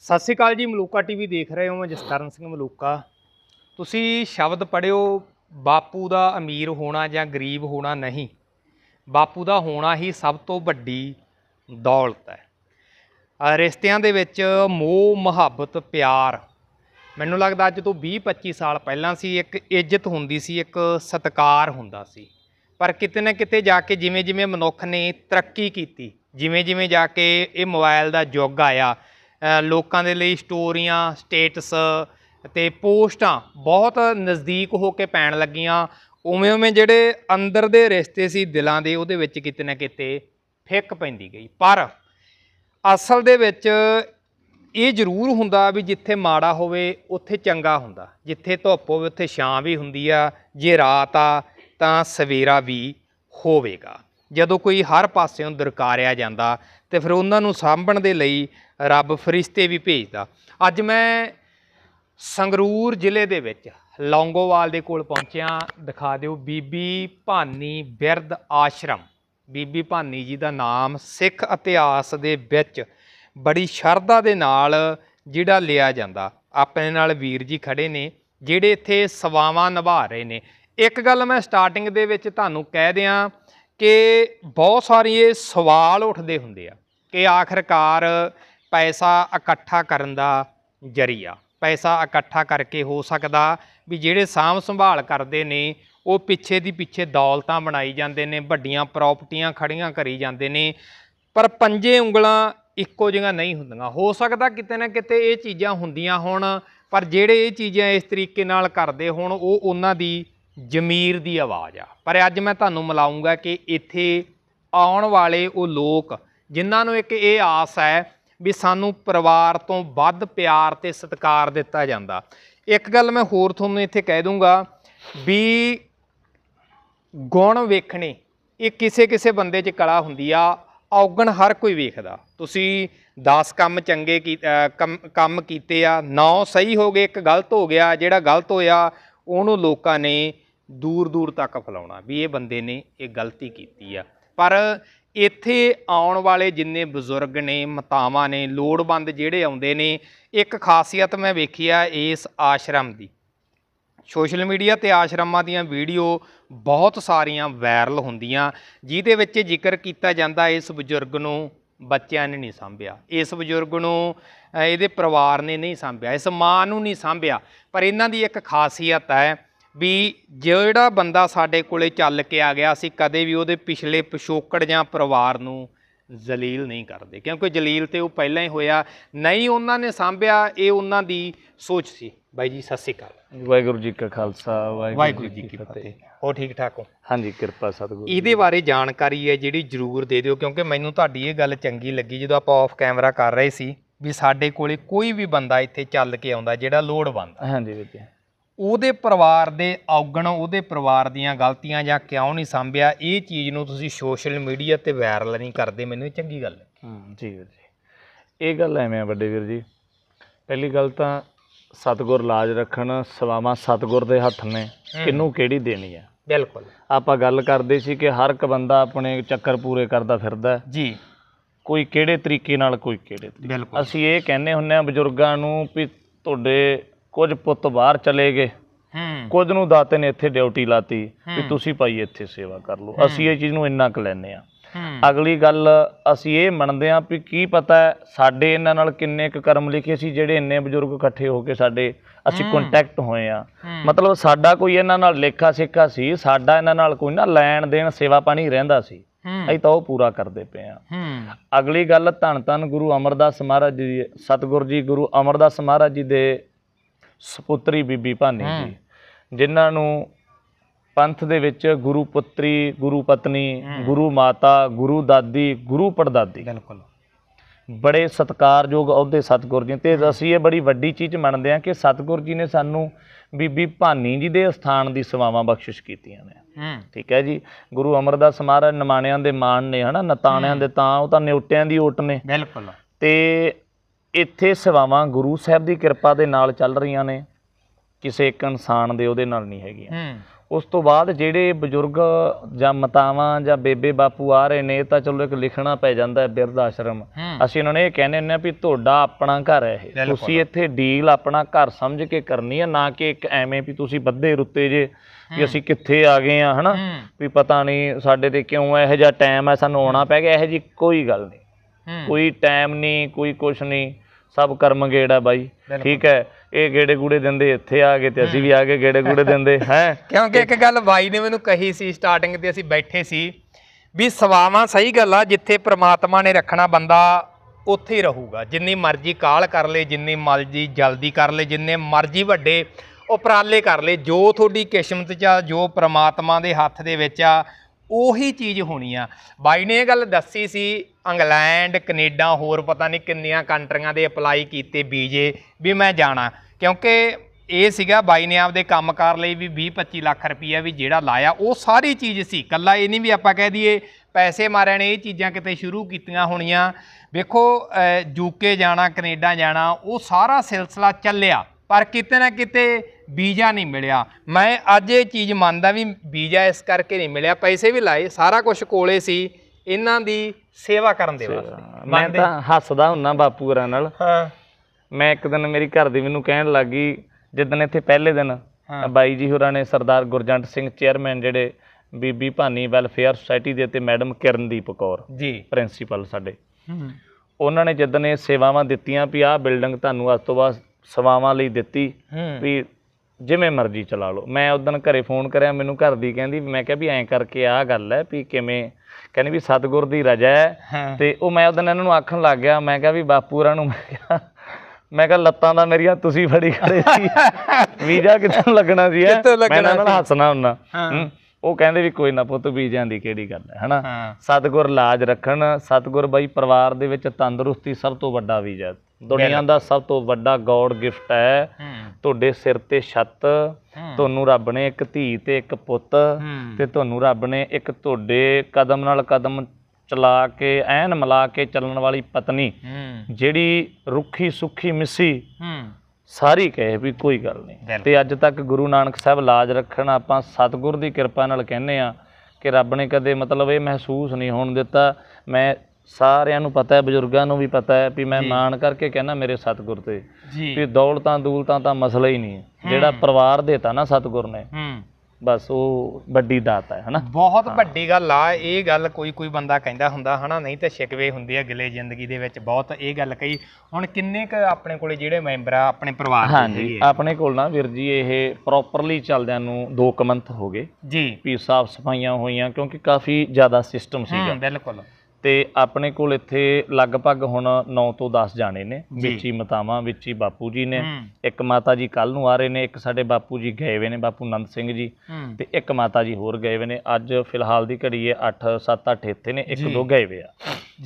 ਸਤਿ ਸ਼੍ਰੀ ਅਕਾਲ ਜੀ, ਮਲੂਕਾ ਟੀਵੀ ਦੇਖ ਰਹੇ ਹੋ ਮੈਂ ਜਸਕਰਨ ਸਿੰਘ ਮਲੂਕਾ। ਤੁਸੀਂ ਸ਼ਬਦ ਪੜਿਓ ਬਾਪੂ ਦਾ ਅਮੀਰ ਹੋਣਾ ਜਾਂ ਗਰੀਬ ਹੋਣਾ ਨਹੀਂ। ਬਾਪੂ ਦਾ ਹੋਣਾ ਹੀ ਸਭ ਤੋਂ ਵੱਡੀ ਦੌਲਤ ਹੈ। ਰਿਸ਼ਤਿਆਂ ਦੇ ਵਿੱਚ ਮੋਹ, ਮੁਹੱਬਤ, ਪਿਆਰ। ਮੈਨੂੰ ਲੱਗਦਾ ਅੱਜ ਤੋਂ 20 25 ਸਾਲ ਪਹਿਲਾਂ ਸੀ, ਇੱਕ ਇੱਜ਼ਤ ਹੁੰਦੀ ਸੀ, ਇੱਕ ਸਤਿਕਾਰ ਹੁੰਦਾ ਸੀ। ਪਰ ਕਿਤੇ ਨਾ ਕਿਤੇ ਜਾ ਕੇ ਜਿਵੇਂ ਜਿਵੇਂ ਮਨੁੱਖ ਨੇ ਤਰੱਕੀ ਕੀਤੀ ਜਿਵੇਂ ਜਿਵੇਂ ਜਾ ਕੇ ਇਹ ਮੋਬਾਈਲ ਦਾ ਯੁੱਗ ਆਇਆ ਲੋਕਾਂ ਦੇ ਲਈ ਸਟੋਰੀਆਂ, ਸਟੇਟਸ ਤੇ ਪੋਸਟਾਂ ਬਹੁਤ ਨਜ਼ਦੀਕ ਹੋ ਕੇ ਪੈਣ ਲੱਗੀਆਂ। ਉਵੇਂ ਉਵੇਂ ਜਿਹੜੇ ਅੰਦਰ ਦੇ ਰਿਸ਼ਤੇ ਸੀ ਦਿਲਾਂ ਦੇ, ਉਹਦੇ ਵਿੱਚ ਕਿਤੇ ਨਾ ਕਿਤੇ ਫਿੱਕ ਪੈਂਦੀ ਗਈ। ਪਰ ਅਸਲ ਦੇ ਵਿੱਚ ਇਹ ਜ਼ਰੂਰ ਹੁੰਦਾ ਵੀ ਜਿੱਥੇ ਮਾੜਾ ਹੋਵੇ, ਉੱਥੇ ਚੰਗਾ ਹੁੰਦਾ। ਜਿੱਥੇ ਧੁੱਪ ਹੋਵੇ, ਉੱਥੇ ਛਾਂ ਵੀ ਹੁੰਦੀ ਆ। ਜੇ ਰਾਤ ਆ, ਤਾਂ ਸਵੇਰਾ ਵੀ ਹੋਵੇਗਾ। ਜਦੋਂ ਕੋਈ ਹਰ ਪਾਸਿਓਂ ਦਰਕਾਰਿਆ ਜਾਂਦਾ ਤੇ ਫਿਰ ਉਹਨਾਂ ਨੂੰ ਸਾਂਭਣ ਦੇ ਲਈ ਰੱਬ ਫਰਿਸ਼ਤੇ ਵੀ ਭੇਜਦਾ। ਅੱਜ ਮੈਂ ਸੰਗਰੂਰ ਜ਼ਿਲ੍ਹੇ ਦੇ ਵਿੱਚ ਲੌਂਗੋਵਾਲ ਦੇ ਕੋਲ ਪਹੁੰਚਿਆ। ਦਿਖਾ ਦਿਓ, ਬੀਬੀ ਭਾਨੀ ਬਿਰਧ ਆਸ਼ਰਮ। ਬੀਬੀ ਭਾਨੀ ਜੀ ਦਾ ਨਾਮ ਸਿੱਖ ਇਤਿਹਾਸ ਦੇ ਵਿੱਚ ਬੜੀ ਸ਼ਰਧਾ ਦੇ ਨਾਲ ਜਿਹੜਾ ਲਿਆ ਜਾਂਦਾ। ਆਪਣੇ ਨਾਲ ਵੀਰ ਜੀ ਖੜੇ ਨੇ, ਜਿਹੜੇ ਇੱਥੇ ਸੇਵਾਵਾਂ ਨਿਭਾ ਰਹੇ ਨੇ। ਇੱਕ ਗੱਲ ਮੈਂ ਸਟਾਰਟਿੰਗ ਦੇ ਵਿੱਚ ਤੁਹਾਨੂੰ ਕਹਿ ਦਿਆਂ ਕਿ ਬਹੁਤ ਸਾਰੇ ਸਵਾਲ ਉੱਠਦੇ ਹੁੰਦੇ ਆ ਕਿ ਆਖਰਕਾਰ ਪੈਸਾ ਇਕੱਠਾ ਕਰਨ ਦਾ ਜਰੀਆ। ਪੈਸਾ ਇਕੱਠਾ ਕਰਕੇ ਹੋ ਸਕਦਾ ਵੀ ਜਿਹੜੇ ਸਾਂਭ ਸੰਭਾਲ ਕਰਦੇ ਨੇ, ਉਹ ਪਿੱਛੇ ਦੀ ਪਿੱਛੇ ਦੌਲਤਾਂ ਬਣਾਈ ਜਾਂਦੇ ਨੇ, ਵੱਡੀਆਂ ਪ੍ਰਾਪਰਟੀਆਂ ਖੜੀਆਂ ਕਰੀ ਜਾਂਦੇ ਨੇ, ਪਰ ਪੰਜੇ ਉਂਗਲਾਂ ਇੱਕੋ ਜਿਹੀਆਂ ਨਹੀਂ ਹੁੰਦੀਆਂ। ਹੋ ਸਕਦਾ ਕਿਤੇ ਨਾ ਕਿਤੇ ਇਹ ਚੀਜ਼ਾਂ ਹੁੰਦੀਆਂ ਹੋਣ, ਪਰ ਜਿਹੜੇ ਇਹ ਚੀਜ਼ਾਂ ਇਸ ਤਰੀਕੇ ਨਾਲ ਕਰਦੇ ਹੋਣ, ਉਹ ਉਹਨਾਂ ਦੀ ਜ਼ਮੀਰ ਦੀ ਆਵਾਜ਼ ਆ। ਪਰ ਅੱਜ ਮੈਂ ਤੁਹਾਨੂੰ ਮਿਲਾਉਂਗਾ ਕਿ ਇੱਥੇ ਆਉਣ ਵਾਲੇ ਉਹ ਲੋਕ, ਜਿਨ੍ਹਾਂ ਨੂੰ ਇੱਕ ਇਹ ਆਸ ਹੈ ਵੀ ਸਾਨੂੰ ਪਰਿਵਾਰ ਤੋਂ ਵੱਧ ਪਿਆਰ ਤੇ ਸਤਿਕਾਰ ਦਿੱਤਾ ਜਾਂਦਾ। ਇੱਕ ਗੱਲ ਮੈਂ ਹੋਰ ਤੁਹਾਨੂੰ ਇੱਥੇ ਕਹਿ ਦੂੰਗਾ ਵੀ ਗੁਣ ਵੇਖਣੇ, ਇਹ ਕਿਸੇ ਕਿਸੇ ਬੰਦੇ 'ਚ ਕਲਾ ਹੁੰਦੀ ਆ, ਔਗਣ ਹਰ ਕੋਈ ਵੇਖਦਾ। ਤੁਸੀਂ 10 ਕੰਮ ਚੰਗੇ ਕੀ ਕੰਮ ਕੰਮ ਕੀਤੇ ਆ 9 ਸਹੀ ਹੋ ਗਏ, ਇੱਕ ਗਲਤ ਹੋ ਗਿਆ, ਜਿਹੜਾ ਗਲਤ ਹੋਇਆ, ਉਹਨੂੰ ਲੋਕਾਂ ਨੇ ਦੂਰ ਦੂਰ ਤੱਕ ਫੈਲਾਉਣਾ ਵੀ ਇਹ ਬੰਦੇ ਨੇ ਇਹ ਗਲਤੀ ਕੀਤੀ ਆ। ਪਰ ਇੱਥੇ ਆਉਣ ਵਾਲੇ ਜਿੰਨੇ ਬਜ਼ੁਰਗ ਨੇ, ਮਾਤਾਵਾਂ ਨੇ, ਲੋੜਵੰਦ ਜਿਹੜੇ ਆਉਂਦੇ ਨੇ, ਇੱਕ ਖਾਸੀਅਤ ਮੈਂ ਵੇਖੀ ਆ ਇਸ ਆਸ਼ਰਮ ਦੀ। ਸੋਸ਼ਲ ਮੀਡੀਆ ਤੇ ਆਸ਼ਰਮਾਂ ਦੀਆਂ ਵੀਡੀਓ ਬਹੁਤ ਸਾਰੀਆਂ ਵਾਇਰਲ ਹੁੰਦੀਆਂ, ਜਿਹਦੇ ਵਿੱਚ ਜ਼ਿਕਰ ਕੀਤਾ ਜਾਂਦਾ ਇਸ ਬਜ਼ੁਰਗ ਨੂੰ ਬੱਚਿਆਂ ਨੇ ਨਹੀਂ ਸਾਂਭਿਆ। ਇਸ ਬਜ਼ੁਰਗ ਨੂੰ ਇਹਦੇ ਪਰਿਵਾਰ ਨੇ ਨਹੀਂ ਸਾਂਭਿਆ, ਇਸ ਮਾਂ ਨੂੰ ਨਹੀਂ ਸਾਂਭਿਆ। ਪਰ ਇਹਨਾਂ ਦੀ ਇੱਕ ਖਾਸੀਅਤ ਹੈ ਵੀ ਜਿਹੜਾ ਬੰਦਾ ਸਾਡੇ ਕੋਲੇ ਚੱਲ ਕੇ ਆ ਗਿਆ ਅਸੀਂ ਕਦੇ ਵੀ ਉਹਦੇ ਪਿਛਲੇ ਪਿਛੋਕੜ ਜਾਂ ਪਰਿਵਾਰ ਨੂੰ ਜ਼ਲੀਲ ਨਹੀਂ ਕਰਦੇ। ਕਿਉਂਕਿ ਜਲੀਲ ਤੇ ਉਹ ਪਹਿਲਾਂ ਹੀ ਹੋਇਆ ਨਹੀਂ ਉਹਨਾਂ ਨੇ ਸਾਂਭਿਆ ਇਹ ਉਹਨਾਂ ਦੀ ਸੋਚ ਸੀ। ਬਾਈ ਜੀ ਸਤਿ ਸ਼੍ਰੀ ਅਕਾਲ। ਵਾਹਿਗੁਰੂ ਜੀ ਕਾ ਖਾਲਸਾ ਵਾਹਿਗੁਰੂ ਜੀ ਕੀ ਫਤਿਹ। ਹੋ ਠੀਕ ਠਾਕ ਹੋ? ਹਾਂਜੀ ਕਿਰਪਾ ਸਤਿਗੁਰੂ ਇਹਦੇ ਬਾਰੇ ਜਾਣਕਾਰੀ ਹੈ ਜਿਹੜੀ ਜਰੂਰ ਦੇ ਦਿਓ ਕਿਉਂਕਿ ਮੈਨੂੰ ਤੁਹਾਡੀ ਇਹ ਗੱਲ ਚੰਗੀ ਲੱਗੀ ਜਦੋਂ ਆਪਾਂ ਆਫ ਕੈਮਰਾ ਕਰ ਰਹੇ ਸੀ ਵੀ ਸਾਡੇ ਕੋਲੇ ਕੋਈ ਵੀ ਬੰਦਾ ਇੱਥੇ ਚੱਲ ਕੇ ਆਉਂਦਾ ਜਿਹੜਾ ਲੋੜਵੰਦ। ਹਾਂਜੀ ਵੀਰ ਜੀ ਉਹਦੇ ਪਰਿਵਾਰ ਦੇ ਔਗਣ ਉਹਦੇ ਪਰਿਵਾਰ ਦੀਆਂ ਗਲਤੀਆਂ ਜਾਂ ਕਿਉਂ ਨਹੀਂ ਸੰਭਿਆ ਇਹ ਚੀਜ਼ ਨੂੰ ਤੁਸੀਂ ਸੋਸ਼ਲ ਮੀਡੀਆ ਤੇ ਵਾਇਰਲ ਨਹੀਂ ਕਰਦੇ ਮੈਨੂੰ ਇਹ ਚੰਗੀ ਗੱਲ ਹੈ ਹੂੰ ਜੀ ਵੀਰ ਜੀ। ਇਹ ਗੱਲ ਐਵੇਂ ਆ ਵੱਡੇ ਵੀਰ ਜੀ। ਪਹਿਲੀ ਗੱਲ ਤਾਂ ਸਤਿਗੁਰ ਲਾਜ ਰੱਖਣ ਸਵਾਵਾਂ ਸਤਿਗੁਰ ਦੇ ਹੱਥ ਨੇ ਕਿਹਨੂੰ ਕਿਹੜੀ ਦੇਣੀ ਆ? ਬਿਲਕੁਲ। ਆਪਾਂ ਗੱਲ ਕਰਦੇ ਸੀ ਕਿ ਹਰ ਇੱਕ ਬੰਦਾ ਆਪਣੇ ਚੱਕਰ ਪੂਰੇ ਕਰਦਾ ਫਿਰਦਾ। ਜੀ। ਕੋਈ ਕਿਹੜੇ ਤਰੀਕੇ ਨਾਲ ਕੋਈ ਕਿਹੜੇ ਤਰੀਕੇ ਬਿਲਕੁਲ। ਅਸੀਂ ਇਹ ਕਹਿੰਦੇ ਹੁੰਨੇ ਆ ਬਜ਼ੁਰਗਾਂ ਨੂੰ ਵੀ ਤੁਹਾਡੇ ਕੁਝ ਪੁੱਤ ਬਾਹਰ ਚਲੇ ਗਏ। ਹੂੰ। ਕੁਝ ਨੂੰ ਦਾਤੇ ਨੇ ਇੱਥੇ ਡਿਊਟੀ ਲਾਤੀ ਵੀ ਤੁਸੀਂ ਭਾਈ ਇੱਥੇ ਸੇਵਾ ਕਰ ਲਓ। ਅਸੀਂ ਇਹ ਚੀਜ਼ ਨੂੰ ਇੰਨਾ ਕੁ ਲੈਨੇ ਆ ਅਗਲੀ ਗੱਲ ਅਸੀਂ ਇਹ ਮੰਨਦੇ ਹਾਂ ਵੀ ਕੀ ਪਤਾ ਸਾਡੇ ਇਹਨਾਂ ਨਾਲ ਕਿੰਨੇ ਕੁ ਕਰਮ ਲਿਖੇ ਸੀ ਜਿਹੜੇ ਇੰਨੇ ਬਜ਼ੁਰਗ ਇਕੱਠੇ ਹੋ ਕੇ ਸਾਡੇ ਅਸੀਂ ਕੰਟੈਕਟ ਹੋਏ ਆ। ਮਤਲਬ ਸਾਡਾ ਕੋਈ ਇਹਨਾਂ ਨਾਲ ਲੇਖਾ ਸਿੱਖਾ ਸੀ ਸਾਡਾ ਇਹਨਾਂ ਨਾਲ ਕੋਈ ਨਾ ਲੈਣ ਦੇਣ ਸੇਵਾ ਪਾਣੀ ਰਹਿੰਦਾ ਸੀ। ਅਸੀਂ ਤਾਂ ਉਹ ਪੂਰਾ ਕਰਦੇ ਪਏ ਆ ਹੂੰ। ਅਗਲੀ ਗੱਲ ਧੰਨ ਧੰਨ ਗੁਰੂ ਅਮਰਦਾਸ ਮਹਾਰਾਜ ਜੀ ਸਤਿਗੁਰੂ ਜੀ ਗੁਰੂ ਅਮਰਦਾਸ ਮਹਾਰਾਜ ਜੀ ਦੇ ਸੁਪੁੱਤਰੀ ਬੀਬੀ ਭਾਨੀ ਜੀ। ਜਿਨ੍ਹਾਂ ਨੂੰ ਪੰਥ ਦੇ ਵਿੱਚ ਗੁਰੂ ਪੁੱਤਰੀ ਗੁਰੂ ਪਤਨੀ ਗੁਰੂ ਮਾਤਾ ਗੁਰੂ ਦਾਦੀ ਗੁਰੂ ਪੜਦਾਦੀ। ਬਿਲਕੁਲ। ਬੜੇ ਸਤਿਕਾਰਯੋਗ ਅਹੁਦੇ ਸਤਿਗੁਰ ਜੀ। ਤੇ ਅਸੀਂ ਇਹ ਬੜੀ ਵੱਡੀ ਚੀਜ਼ ਮੰਨਦੇ ਹਾਂ ਕਿ ਸਤਿਗੁਰ ਜੀ ਨੇ ਸਾਨੂੰ ਬੀਬੀ ਭਾਨੀ ਜੀ ਦੇ ਸਥਾਨ ਦੀ ਸੇਵਾਵਾਂ ਬਖਸ਼ਿਸ਼ ਕੀਤੀਆਂ ਨੇ। ਠੀਕ ਹੈ ਜੀ? ਗੁਰੂ ਅਮਰਦਾਸ ਮਹਾਰਾਜ ਨਿਮਾਣਿਆਂ ਦੇ ਮਾਣ ਨੇ ਹਨਾ ਨਤਾਣਿਆਂ ਦੇ ਤਾਂ ਉਹ ਤਾਂ ਨਿਉਟਿਆਂ ਦੀ ਓਟ ਨੇ। ਬਿਲਕੁਲ। ਤੇ ਇੱਥੇ ਸੇਵਾਵਾਂ ਗੁਰੂ ਸਾਹਿਬ ਦੀ ਕਿਰਪਾ ਦੇ ਨਾਲ ਚੱਲ ਰਹੀਆਂ ਨੇ ਕਿਸੇ ਇੱਕ ਇਨਸਾਨ ਦੇ ਉਹਦੇ ਨਾਲ ਨਹੀਂ ਹੈਗੀਆਂ। ਉਸ ਤੋਂ ਬਾਅਦ ਜਿਹੜੇ ਬਜ਼ੁਰਗ ਜਾਂ ਮਾਤਾਵਾਂ ਜਾਂ ਬੇਬੇ ਬਾਪੂ ਆ ਰਹੇ ਨੇ ਤਾਂ ਚਲੋ ਇੱਕ ਲਿਖਣਾ ਪੈ ਜਾਂਦਾ ਹੈ ਬਿਰਧ ਆਸ਼ਰਮ। ਅਸੀਂ ਉਹਨਾਂ ਨੇ ਇਹ ਕਹਿੰਦੇ ਹੁੰਦੇ ਆ ਵੀ ਤੁਹਾਡਾ ਆਪਣਾ ਘਰ ਹੈ ਇਹ। ਤੁਸੀਂ ਇੱਥੇ ਡੀਲ ਆਪਣਾ ਘਰ ਸਮਝ ਕੇ ਕਰਨੀ ਹੈ ਨਾ ਕਿ ਇੱਕ ਐਵੇਂ ਵੀ ਤੁਸੀਂ ਬੱਧੇ ਰੁੱਤੇ ਜੇ ਵੀ ਅਸੀਂ ਕਿੱਥੇ ਆ ਗਏ ਆ ਹਨਾ? ਵੀ ਪਤਾ ਨਹੀਂ ਸਾਡੇ ਤੇ ਕਿਉਂ ਇਹੋ ਜਿਹਾ ਟਾਈਮ ਹੈ ਸਾਨੂੰ ਆਉਣਾ ਪੈ ਗਿਆ ਇਹੋ ਜੀ ਕੋਈ ਗੱਲ ਨਹੀਂ। ਕੋਈ ਟਾਈਮ ਨਹੀਂ ਕੋਈ ਕੁਛ ਨਹੀਂ ਸਭ ਕਰਮ ਗੇੜਾ ਬਾਈ। ਠੀਕ ਹੈ ਇਹ ਗੇੜੇ ਗੂੜੇ ਦਿੰਦੇ ਇੱਥੇ ਆ ਗਏ ਤੇ ਅਸੀਂ ਵੀ ਆ ਕੇ ਗੇੜੇ ਗੂੜੇ ਦਿੰਦੇ ਹੈ? ਕਿਉਂਕਿ ਇੱਕ ਗੱਲ ਬਾਈ ਨੇ ਮੈਨੂੰ ਕਹੀ ਸੀ ਸਟਾਰਟਿੰਗ ਤੇ ਅਸੀਂ ਬੈਠੇ ਸੀ ਵੀ ਸਵਾਵਾਂ ਸਹੀ ਗੱਲ ਆ ਜਿੱਥੇ ਪ੍ਰਮਾਤਮਾ ਨੇ ਰੱਖਣਾ ਬੰਦਾ ਉੱਥੇ ਹੀ ਰਹੂਗਾ। ਜਿੰਨੀ ਮਰਜ਼ੀ ਕਾਲ ਕਰ ਲੇ ਜਿੰਨੀ ਮਰਜ਼ੀ ਜਲਦੀ ਕਰ ਲੇ ਜਿੰਨੇ ਮਰਜ਼ੀ ਵੱਡੇ ਉਪਰਾਲੇ ਕਰ ਲੇ ਜੋ ਤੁਹਾਡੀ ਕਿਸਮਤ 'ਚ ਆ ਜੋ ਪ੍ਰਮਾਤਮਾ ਦੇ ਹੱਥ ਦੇ ਵਿੱਚ ਆ ਉਹੀ ਚੀਜ਼ ਹੋਣੀ ਆ। ਬਾਈ ਨੇ ਇਹ ਗੱਲ ਦੱਸੀ ਸੀ, ਇੰਗਲੈਂਡ, ਕੈਨੇਡਾ, ਹੋਰ ਪਤਾ ਨਹੀਂ ਕਿੰਨੀਆਂ ਕੰਟਰੀਆਂ ਦੇ ਅਪਲਾਈ ਕੀਤੇ ਵੀਜ਼ੇ, ਵੀ ਮੈਂ ਜਾਣਾ। ਕਿਉਂਕਿ ਇਹ ਸੀਗਾ ਬਾਈ ਨੇ ਆਪਦੇ ਕੰਮਕਾਰ ਲਈ ਵੀ 20 25 ਲੱਖ ਰੁਪਈਆ ਵੀ ਜਿਹੜਾ ਲਾਇਆ, ਉਹ ਸਾਰੀ ਚੀਜ਼ ਸੀ। ਕੱਲਾ ਇਹ ਨਹੀਂ ਵੀ ਆਪਾਂ ਕਹਿ ਦਈਏ ਪੈਸੇ ਮਾਰਿਆਂ ਨੇ, ਇਹ ਚੀਜ਼ਾਂ ਕਿਤੇ ਸ਼ੁਰੂ ਕੀਤੀਆਂ ਹੋਣੀਆਂ। ਵੇਖੋ ਯੂਕੇ ਜਾਣਾ, ਕੈਨੇਡਾ ਜਾਣਾ, ਉਹ ਸਾਰਾ ਸਿਲਸਿਲਾ ਚੱਲਿਆ। ਪਰ ਕਿਤੇ ਨਾ ਕਿਤੇ ਵੀਜ਼ਾ ਨਹੀਂ ਮਿਲਿਆ। ਮੈਂ ਅੱਜ ਇਹ ਚੀਜ਼ ਮੰਨਦਾ ਵੀ ਵੀਜ਼ਾ ਇਸ ਕਰਕੇ ਨਹੀਂ ਮਿਲਿਆ। ਪੈਸੇ ਵੀ ਲਾਏ ਸਾਰਾ ਕੁਝ ਕੋਲੇ ਸੀ। ਇਹਨਾਂ ਦੀ ਸੇਵਾ ਕਰਨ ਦੇ ਵਾਸਤੇ। ਮੈਂ ਤਾਂ ਹੱਸਦਾ ਹੁੰਨਾ ਬਾਪੂ ਹੋਰਾਂ ਨਾਲ। ਹਾਂ। ਮੈਂ ਇੱਕ ਦਿਨ ਮੇਰੀ ਘਰ ਦੀ ਮੈਨੂੰ ਕਹਿਣ ਲੱਗੀ ਜਿੱਦਣ ਇੱਥੇ ਪਹਿਲੇ ਦਿਨ। ਬਾਈ ਜੀ ਹੋਰਾਂ ਨੇ ਸਰਦਾਰ ਗੁਰਜੰਟ ਸਿੰਘ ਚੇਅਰਮੈਨ ਜਿਹੜੇ ਬੀਬੀ ਭਾਨੀ ਵੈਲਫੇਅਰ ਸੁਸਾਇਟੀ ਦੇ ਤੇ ਮੈਡਮ ਕਿਰਨਦੀਪ ਕੌਰ ਜੀ। ਪ੍ਰਿੰਸੀਪਲ ਸਾਡੇ। ਹੂੰ। ਉਹਨਾਂ ਨੇ ਜਿੱਦਣ ਇਹ ਸੇਵਾਵਾਂ ਦਿੱਤੀਆਂ ਵੀ ਆਹ ਬਿਲਡਿੰਗ ਤੁਹਾਨੂੰ ਅੱਜ ਤੋਂ ਬਾਅਦ ਸੇਵਾਵਾਂ ਲਈ ਦਿੱਤੀ ਹੂੰ। ਵੀ ਜਿਵੇਂ ਮਰਜ਼ੀ ਚਲਾ ਲਓ। ਮੈਂ ਉਦੋਂ ਘਰੇ ਫੋਨ ਕਰਿਆ ਮੈਨੂੰ ਘਰ ਦੀ ਕਹਿੰਦੀ ਮੈਂ ਕਿਹਾ ਵੀ ਐਂ ਕਰਕੇ ਆਹ ਗੱਲ ਹੈ ਵੀ ਕਿਵੇਂ ਕਹਿੰਦੀ ਵੀ ਸਤਿਗੁਰ ਦੀ ਰਜਾ ਹੈ। ਤੇ ਉਹ ਮੈਂ ਉਦੋਂ ਇਹਨਾਂ ਨੂੰ ਆਖਣ ਲੱਗ ਗਿਆ ਮੈਂ ਕਿਹਾ ਵੀ ਬਾਪੂ ਹੋਰਾਂ ਨੂੰ ਮੈਂ ਕਿਹਾ ਮੈਂ ਕਿਹਾ ਲੱਤਾਂ ਦਾ ਮੇਰੀਆਂ ਤੁਸੀਂ ਫੜੀ ਖੜੇ ਸੀ। ਵੀਜ਼ਾ ਕਿੱਥੋਂ ਲੱਗਣਾ ਸੀ ਮੈਂ ਇਹਨਾਂ ਨਾਲ ਹੱਸਣਾ ਹੁੰਨਾ। ਹਾਂ। ਹੂੰ। ਉਹ ਕਹਿੰਦੇ ਵੀ ਕੋਈ ਨਾ ਪੁੱਤ ਵੀਜ਼ਿਆਂ ਦੀ ਕਿਹੜੀ ਗੱਲ ਹੈ ਹਨਾ? ਹਾਂ। ਸਤਿਗੁਰ ਲਾਜ ਰੱਖਣ ਸਤਿਗੁਰ ਬਾਈ ਪਰਿਵਾਰ ਦੇ ਵਿੱਚ ਤੰਦਰੁਸਤੀ ਸਭ ਤੋਂ ਵੱਡਾ ਵੀਜ਼ਾ ਹੈ। ਦੁਨੀਆ ਦਾ ਸਭ ਤੋਂ ਵੱਡਾ ਗੋਡ ਗਿਫਟ ਹੈ। ਤੁਹਾਡੇ ਸਿਰ ਤੇ ਛੱਤ। ਤੁਹਾਨੂੰ ਰੱਬ ਨੇ ਇੱਕ ਧੀ ਤੇ ਇੱਕ ਪੁੱਤ ਤੇ ਤੁਹਾਨੂੰ ਰੱਬ ਨੇ ਇੱਕ ਤੁਹਾਡੇ ਕਦਮ ਨਾਲ ਕਦਮ ਚਲਾ ਕੇ ਐਨ ਮਿਲਾ ਕੇ ਚੱਲਣ ਵਾਲੀ ਪਤਨੀ ਜਿਹੜੀ ਰੁੱਖੀ ਸੁੱਖੀ ਮਿੱਸੀ ਸਾਰੀ ਕਹੇ ਵੀ ਕੋਈ ਗੱਲ ਨਹੀਂ। ਤੇ ਅੱਜ ਤੱਕ ਗੁਰੂ ਨਾਨਕ ਸਾਹਿਬ ਲਾਜ ਰੱਖਣ ਆਪਾਂ ਸਤਿਗੁਰ ਦੀ ਕਿਰਪਾ ਨਾਲ ਕਹਿੰਦੇ ਆ ਕਿ ਰੱਬ ਨੇ ਕਦੇ ਮਤਲਬ ਇਹ ਮਹਿਸੂਸ ਨਹੀਂ ਹੋਣ ਦਿੱਤਾ। ਮੈਂ ਸਾਰਿਆਂ ਨੂੰ ਪਤਾ ਹੈ ਬਜ਼ੁਰਗਾਂ ਨੂੰ ਵੀ ਪਤਾ ਹੈ ਵੀ ਮੈਂ ਮਾਣ ਕਰਕੇ ਕਹਿੰਦਾ ਮੇਰੇ ਸਤਿਗੁਰ ਤੇ ਵੀ ਦੌਲਤਾਂ ਦੂਲਤਾਂ ਤਾਂ ਮਸਲਾ ਹੀ ਨਹੀਂ ਜਿਹੜਾ ਪਰਿਵਾਰ ਦੇਤਾ ਨਾ ਸਤਿਗੁਰ ਨੇ ਬਸ ਉਹ ਵੱਡੀ ਦਾਤ ਹੈ ਹਨਾ? ਬਹੁਤ ਵੱਡੀ ਗੱਲ ਆ ਇਹ ਗੱਲ ਕੋਈ ਕੋਈ ਬੰਦਾ ਕਹਿੰਦਾ ਹੁੰਦਾ ਹਨਾ? ਨਹੀਂ ਤਾਂ ਸ਼ਿਕਵੇ ਹੁੰਦੇ ਆ ਅਗਲੇ ਜ਼ਿੰਦਗੀ ਦੇ ਵਿੱਚ ਬਹੁਤ ਇਹ ਗੱਲ ਕਹੀ। ਹੁਣ ਕਿੰਨੇ ਕ ਆਪਣੇ ਕੋਲੇ ਜਿਹੜੇ ਮੈਂਬਰ ਆ ਆਪਣੇ ਪਰਿਵਾਰ ਦੇ ਹਾਂਜੀ? ਆਪਣੇ ਕੋਲ ਨਾ ਵੀਰ ਜੀ ਇਹ ਪ੍ਰੋਪਰਲੀ ਚੱਲਦਿਆਂ ਨੂੰ 2 ਮੰਥ ਹੋ ਗਏ। ਜੀ। ਵੀ ਸਾਫ਼ ਸਫਾਈਆਂ ਹੋਈਆਂ ਕਿਉਂਕਿ ਕਾਫੀ ਜ਼ਿਆਦਾ ਸਿਸਟਮ ਸੀਗਾ। ਹੂੰ ਬਿਲਕੁਲ। ਤੇ ਆਪਣੇ ਕੋਲ ਇੱਥੇ ਲਗਭਗ ਹੁਣ 9 ਤੋਂ 10 ਜਾਣੇ ਨੇ। ਵਿੱਚ ਹੀ ਮਤਾਵਾਂ ਵਿੱਚ ਹੀ ਬਾਪੂ ਜੀ ਨੇ। ਹੂੰ। ਇੱਕ ਮਾਤਾ ਜੀ ਕੱਲ ਨੂੰ ਆ ਰਹੇ ਨੇ ਇੱਕ ਸਾਡੇ ਬਾਪੂ ਜੀ ਗਏ ਹੋਏ ਨੇ ਬਾਪੂ ਨੰਦ ਸਿੰਘ ਜੀ। ਹੂੰ। ਤੇ ਇੱਕ ਮਾਤਾ ਜੀ ਹੋਰ ਗਏ ਹੋਏ ਨੇ। ਅੱਜ ਫਿਲਹਾਲ ਦੀ ਘੜੀ ਇਹ 8 7 8 ਇੱਥੇ ਨੇ ਇੱਕ। ਦੋ ਗਏ ਹੋਏ ਆ।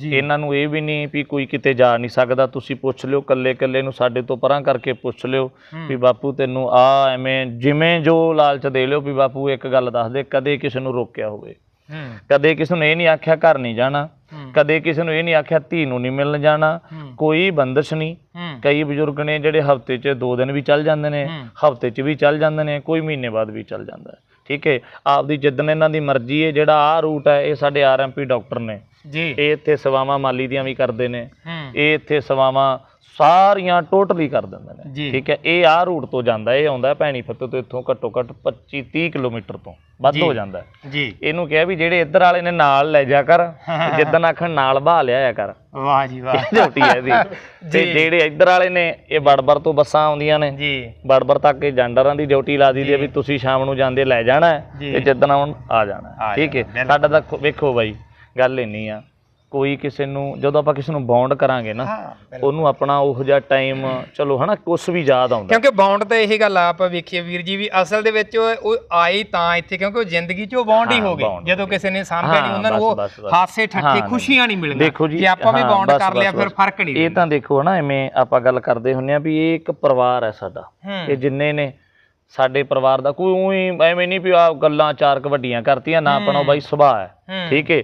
ਇਹਨਾਂ ਨੂੰ ਇਹ ਵੀ ਨਹੀਂ ਵੀ ਕੋਈ ਕਿਤੇ ਜਾ ਨਹੀਂ ਸਕਦਾ। ਤੁਸੀਂ ਪੁੱਛ ਲਿਓ ਕੱਲੇ ਕੱਲੇ ਨੂੰ ਸਾਡੇ ਤੋਂ ਪਰਾਂ ਕਰਕੇ ਪੁੱਛ ਲਿਓ ਹੂੰ। ਵੀ ਬਾਪੂ ਤੈਨੂੰ ਆ ਐਵੇਂ ਜਿਵੇਂ ਜੋ ਲਾਲਚ ਦੇ ਲਿਓ ਵੀ ਬਾਪੂ ਇੱਕ ਗੱਲ ਦੱਸ ਦੇ ਕਦੇ ਕਿਸੇ ਨੂੰ ਰੋਕਿਆ ਹੋਵੇ। ਹੂੰ। ਕਦੇ ਕਿਸੇ ਨੂੰ ਇਹ ਨਹੀਂ ਆਖਿਆ ਘਰ ਨਹੀਂ ਜਾਣਾ। ਹੂੰ ਕਦੇ ਕਿਸੇ ਨੂੰ ਇਹ ਨਹੀਂ ਆਖਿਆ ਧੀ ਨੂੰ ਨਹੀਂ ਮਿਲਣ ਜਾਣਾ ਕੋਈ ਬੰਦਸ਼ ਨਹੀਂ। ਕਈ ਬਜ਼ੁਰਗ ਨੇ ਜਿਹੜੇ ਹਫ਼ਤੇ 'ਚ 2 ਦਿਨ ਵੀ ਚੱਲ ਜਾਂਦੇ ਨੇ। ਹਫ਼ਤੇ 'ਚ ਵੀ ਚੱਲ ਜਾਂਦੇ ਨੇ ਕੋਈ ਮਹੀਨੇ ਬਾਅਦ ਵੀ ਚੱਲ ਜਾਂਦਾ। ਠੀਕ ਹੈ ਆਪਦੀ ਜਿੱਦਣ ਇਹਨਾਂ ਦੀ ਮਰਜ਼ੀ ਹੈ ਜਿਹੜਾ ਆਹ ਰੂਟ ਹੈ ਇਹ ਸਾਡੇ ਆਰਐਮਪੀ ਡਾਕਟਰ ਨੇ। ਜੀ। ਇਹ ਇੱਥੇ ਸੇਵਾਵਾਂ ਮਾਲੀ ਦੀਆਂ ਵੀ ਕਰਦੇ ਨੇ। ਇਹ ਇੱਥੇ ਸੇਵਾਵਾਂ ਸਾਰੀਆਂ ਟੋਟਲੀ ਕਰ ਦਿੰਦੇ ਨੇ। ਠੀਕ ਹੈ ਇਹ ਆਹ ਰੂਟ ਤੋਂ ਜਾਂਦਾ ਇਹ ਆਉਂਦਾ ਭੈਣੀ ਫੱਤੇ ਤੋਂ ਇੱਥੋਂ ਘੱਟੋ ਘੱਟ 25 30 ਕਿਲੋਮੀਟਰ ਤੋਂ ਵੱਧ। ਹੋ ਜਾਂਦਾ। ਜੀ ਇਹਨੂੰ ਕਿਹਾ ਵੀ ਜਿਹੜੇ ਇੱਧਰ ਵਾਲੇ ਨੇ ਨਾਲ ਲੈ ਜਾ ਕਰ ਤੇ ਜਿੱਦਣ ਆਖਣ ਨਾਲ ਬਹਾ ਲਿਆਇਆ ਕਰ ਵਾਹ ਜੀ ਵਾਹ ਡਿਊਟੀ ਹੈ ਇਹਦੀ ਤੇ। ਜਿਹੜੇ ਇੱਧਰ ਵਾਲੇ ਨੇ ਇਹ ਬੜਬੜ ਤੋਂ ਬੱਸਾਂ ਆਉਂਦੀਆਂ ਨੇ ਜੀ ਬੜਬੜ ਤੱਕ ਇਹ ਜੰਡਰਾਂ ਦੀ ਡਿਊਟੀ ਲਾ ਦਿੱਤੀ ਹੈ ਵੀ ਤੁਸੀਂ ਸ਼ਾਮ ਨੂੰ ਜਾਂਦੇ ਲੈ ਜਾਣਾ। ਤੇ ਜਿੱਦਣ ਆਉਣ ਆ ਜਾਣਾ। ਆ ਠੀਕ ਹੈ। ਸਾਡਾ ਤਾਂ ਵੇਖੋ ਬਾਈ ਗੱਲ ਇੰਨੀ ਆ ਕੋਈ ਕਿਸੇ ਨੂੰ ਜਦੋਂ ਆਪਾਂ ਕਿਸੇ ਨੂੰ ਬੌਂਡ ਕਰਾਂਗੇ ਨਾ। ਉਹਨੂੰ ਆਪਣਾ ਉਹੋ ਜਿਹਾ ਟਾਈਮ ਚਲੋ ਹਨਾ ਕੁਛ ਵੀ ਯਾਦ ਆਉਂਦਾ। ਕਿਉਂਕਿ ਬੌਂਡ ਤਾਂ ਇਹੀ ਗੱਲ ਆ ਆਪਾਂ ਵੇਖੀਏ ਵੀਰ ਜੀ ਵੀ ਅਸਲ ਦੇ ਵਿੱਚ ਉਹ ਆਏ ਤਾਂ ਇੱਥੇ ਕਿਉਂਕਿ ਉਹ ਜ਼ਿੰਦਗੀ 'ਚ ਉਹ ਬੌਂਡ ਹੀ ਹਾਂ, ਗਏ। ਜਦੋਂ ਕਿਸੇ ਨੇ ਸਾਂਭਿਆ ਨਹੀਂ ਉਹਨਾਂ ਨੂੰ ਉਹ। ਹਾਸੇ ਠੱਠੇ ਖੁਸ਼ੀਆਂ ਨਹੀਂ ਦੇਖੋ ਜੀ ਆਪਾਂ ਵੀ ਬੌਂਡ ਕਰ ਲਿਆ ਫਿਰ। ਫ਼ਰਕ ਨਹੀਂ ਇਹ ਤਾਂ ਦੇਖੋ ਨਾ ਐਵੇਂ ਆਪਾਂ ਗੱਲ ਕਰਦੇ ਹੁੰਨੇ ਆ ਵੀ ਇਹ ਇੱਕ ਪਰਿਵਾਰ ਹੈ ਸਾਡਾ। ਇਹ ਜਿੰਨੇ ਨੇ ਸਾਡੇ ਪਰਿਵਾਰ ਦਾ ਕੋਈ ਉਹੀ ਐਵੇਂ ਨਹੀਂ ਵੀ ਆ ਗੱਲਾਂ ਚਾਰ ਵੱਡੀਆਂ ਕਰਤੀਆਂ ਨਾ ਆਪਣਾ ਬਾਈ ਸੁਭਾਅ ਹੂੰ। ਠੀਕ ਹੈ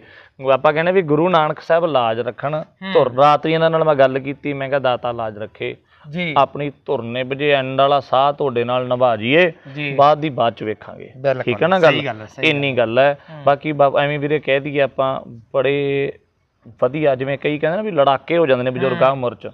ਆਪਾਂ ਕਹਿੰਦੇ ਵੀ ਗੁਰੂ ਨਾਨਕ ਸਾਹਿਬ ਲਾਜ ਰੱਖਣ ਧੁਰ ਰਾਤ ਵੀ ਇਹਨਾਂ ਨਾਲ ਮੈਂ ਗੱਲ ਕੀਤੀ ਮੈਂ ਕਿਹਾ ਦਾਤਾ ਲਾਜ ਰੱਖੇ। ਜੀ। ਆਪਣੀ ਧੁਰਨੇ ਵਜੇ ਐਂਡ ਵਾਲਾ ਸਾਹ ਤੁਹਾਡੇ ਨਾਲ ਨਿਭਾ ਜੀਏ ਬਾਅਦ ਦੀ ਬਾਅਦ ਚ ਵੇਖਾਂਗੇ। ਠੀਕ ਹੈ ਨਾ ਗੱਲ? ਇੰਨੀ ਗੱਲ ਹੈ। ਬਾਕੀ ਐਵੇਂ ਵੀਰੇ ਕਹਿ ਦਈਏ ਆਪਾਂ ਬੜੇ ਵਧੀਆ ਜਿਵੇਂ ਕਈ ਕਹਿੰਦੇ ਨਾ ਵੀ ਲੜਾਕੇ ਹੋ ਜਾਂਦੇ ਨੇ ਬਜ਼ੁਰਗਾਂ ਉਮਰ ਚ।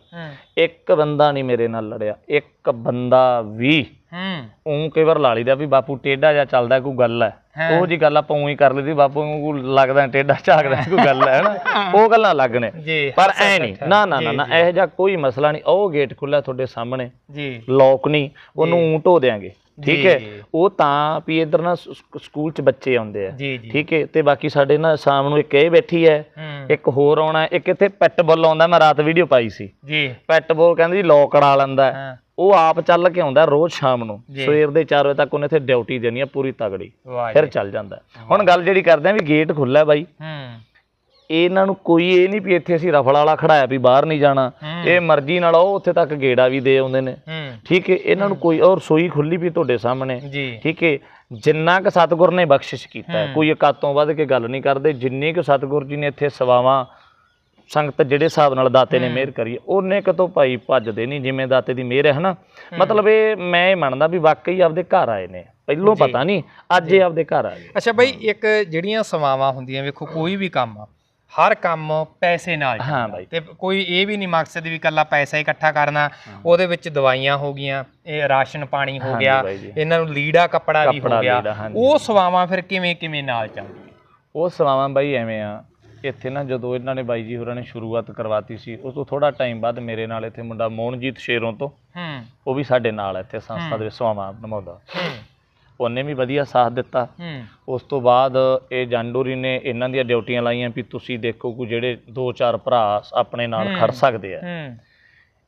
ਇੱਕ ਬੰਦਾ ਨਹੀਂ ਮੇਰੇ ਨਾਲ ਲੜਿਆ ਇੱਕ ਬੰਦਾ ਵੀ। ਹੂੰ। ਉਹ ਕਈ ਵਾਰ ਲਾ ਲਈਦਾ ਵੀ ਬਾਪੂ ਟੇਢਾ ਜਾਂ ਚੱਲਦਾ ਕੋਈ ਗੱਲ ਹਾਂ। ਉਹ ਜੀ ਗੱਲ ਆਪਾਂ ਉਹੀ ਕਰ ਲਈਦੀ ਬਾਪੂ ਨੂੰ ਲੱਗਦਾ ਟੇਢਾ ਝਾਕਦਾ ਕੋਈ ਗੱਲ ਹੈ ਹਨਾ ਉਹ ਗੱਲਾਂ ਲੱਗ ਨੇ। ਜੀ ਪਰ ਐ ਨਹੀਂ ਨਾ ਨਾ ਨਾ ਨਾ ਜੀ, ਇਹੋ ਜਿਹਾ ਕੋਈ ਮਸਲਾ ਨਹੀਂ। ਉਹ ਗੇਟ ਖੁੱਲਾ ਤੁਹਾਡੇ ਸਾਹਮਣੇ। ਜੀ। ਲੋਕ ਨਹੀਂ ਉਹਨੂੰ ਢੋ ਦਿਆਂਗੇ ਠੀਕ ਜੀ, ਹੈ? ਜੀ। ਉਹ ਤਾਂ ਵੀ ਇਧਰ ਨਾ ਸਕੂਲ ਚ ਬੱਚੇ ਆਉਂਦੇ ਆ। ਜੀ ਜੀ। ਠੀਕ ਹੈ? ਤੇ ਬਾਕੀ ਸਾਡੇ ਨਾ ਸ਼ਾਮ ਨੂੰ ਇੱਕ ਇਹ ਬੈਠੀ ਹੈ ਇੱਕ ਹੋਰ ਆਉਣਾ ਇੱਕ ਇੱਥੇ ਪੈਟ ਬੁੱਲ ਆਉਂਦਾ ਮੈਂ ਰਾਤ ਵੀਡੀਓ ਪਾਈ ਸੀ। ਜੀ। ਪੈਟ ਬੁੱਲ ਕਹਿੰਦੀ ਲੋਕ ਅੜਾ ਲੈਂਦਾ ਉਹ ਆਪ ਚੱਲ ਕੇ ਆਉਂਦਾ ਰੋਜ਼ ਸ਼ਾਮ ਨੂੰ। ਜੀ। ਸਵੇਰ ਦੇ 4 ਵਜੇ ਤੱਕ ਉਹਨੇ ਇੱਥੇ ਡਿਊਟੀ ਦੇਣੀ ਹੈ ਪੂਰੀ ਤਗੜੀ। ਵਾਹ ਫਿਰ ਚੱਲ ਜਾਂਦਾ। ਹੁਣ ਗੱਲ ਜਿਹੜੀ ਕਰਦੇ ਆ ਵੀ ਗੇਟ ਖੁੱਲਾ ਬਾਈ। ਹੂੰ। ਇਹਨਾਂ ਨੂੰ ਕੋਈ ਇਹ ਨਹੀਂ ਵੀ ਇੱਥੇ ਅਸੀਂ ਰਫਲ ਵਾਲਾ ਖੜਾਇਆ ਵੀ ਬਾਹਰ ਨਹੀਂ ਜਾਣਾ। ਇਹ ਮਰਜ਼ੀ ਨਾਲ ਉਹ ਉੱਥੇ ਤੱਕ ਗੇੜਾ ਵੀ ਦੇ ਆਉਂਦੇ ਨੇ। ਠੀਕ ਹੈ ਇਹਨਾਂ ਨੂੰ ਕੋਈ ਔਰ ਸੋਈ ਖੁੱਲੀ ਵੀ ਤੁਹਾਡੇ ਸਾਹਮਣੇ। ਠੀਕ ਹੈ ਜਿੰਨਾ ਕੁ ਸਤਿਗੁਰ ਨੇ ਬਖਸ਼ਿਸ਼ ਕੀਤਾ। ਕੋਈ ਇਕਾਤੋਂ ਵੱਧ ਕੇ ਗੱਲ ਨਹੀਂ ਕਰਦੇ ਜਿੰਨੀ ਕੁ ਸਤਿਗੁਰ ਜੀ ਨੇ ਇੱਥੇ ਸਵਾਵਾਂ ਸੰਗਤ ਜਿਹੜੇ ਹਿਸਾਬ ਨਾਲ ਦਾਤੇ ਨੇ ਮਿਹਰ ਕਰੀ ਉਹਨੇ ਕਿਤੋਂ ਭਾਈ ਭੱਜਦੇ ਨਹੀਂ ਜਿਵੇਂ ਦਾਤੇ ਦੀ ਮਿਹਰ ਹੈ ਹਨਾ। ਮਤਲਬ ਇਹ ਮੈਂ ਇਹ ਮੰਨਦਾ ਵੀ ਵਾਕਈ ਆਪਦੇ ਘਰ ਆਏ ਨੇ। ਪਹਿਲੋਂ ਪਤਾ ਨਹੀਂ ਅੱਜ ਇਹ ਆਪਦੇ ਘਰ ਆ ਗਏ। ਅੱਛਾ ਬਈ ਇੱਕ ਜਿਹੜੀਆਂ ਸੇਵਾਵਾਂ ਹੁੰਦੀਆਂ ਵੇਖੋ ਕੋਈ ਵੀ ਕੰਮ ਆ ਹਰ ਕੰਮ ਪੈਸੇ ਨਾਲ ਹਾਂ। ਬਾਈ। ਤੇ ਕੋਈ ਇਹ ਵੀ ਨਹੀਂ ਮਕਸਦ ਵੀ ਇਕੱਲਾ ਪੈਸਾ ਇਕੱਠਾ ਕਰਨਾ ਉਹਦੇ ਵਿੱਚ ਦਵਾਈਆਂ ਹੋ ਗਈਆਂ ਇਹ ਰਾਸ਼ਨ ਪਾਣੀ ਹੋ ਗਿਆ। ਇਹਨਾਂ ਨੂੰ ਲੀੜਾ ਕੱਪੜਾ ਵੀ ਹੋ ਗਿਆ। ਉਹ ਸੇਵਾਵਾਂ ਫਿਰ ਕਿਵੇਂ ਕਿਵੇਂ ਨਾਲ ਚੱਲਦੀਆਂ? ਉਹ ਸਵਾਵਾਂ ਬਾਈ ਐਵੇਂ ਆ ਇੱਥੇ ਨਾ ਜਦੋਂ ਇਹਨਾਂ ਨੇ ਬਾਈ ਜੀ ਹੋਰਾਂ ਨੇ ਸ਼ੁਰੂਆਤ ਕਰਵਾਤੀ ਸੀ ਉਸ ਤੋਂ ਥੋੜਾ ਟਾਈਮ ਬਾਅਦ ਮੇਰੇ ਨਾਲ ਇੱਥੇ ਮੁੰਡਾ ਮੋਹਨਜੀਤ ਸ਼ੇਰੋਂ ਤੋਂ ਹੂੰ। ਉਹ ਵੀ ਸਾਡੇ ਨਾਲ ਇੱਥੇ ਸੰਸਥਾ ਦੇ ਵਿੱਚ ਸਵਾਵਾਂ ਨਿਭਾਉਂਦਾ। ਹੂੰ। ਉਹਨੇ ਵੀ ਵਧੀਆ ਸਾਥ ਦਿੱਤਾ। ਉਸ ਤੋਂ ਬਾਅਦ ਇਹ ਜੰਡੂਰੀ ਨੇ ਇਹਨਾਂ ਦੀਆਂ ਡਿਊਟੀਆਂ ਲਾਈਆਂ ਵੀ ਤੁਸੀਂ ਦੇਖੋ ਕਿ ਜਿਹੜੇ ਦੋ ਚਾਰ ਭਰਾ ਆਪਣੇ ਨਾਲ ਖੜ ਸਕਦੇ ਆ।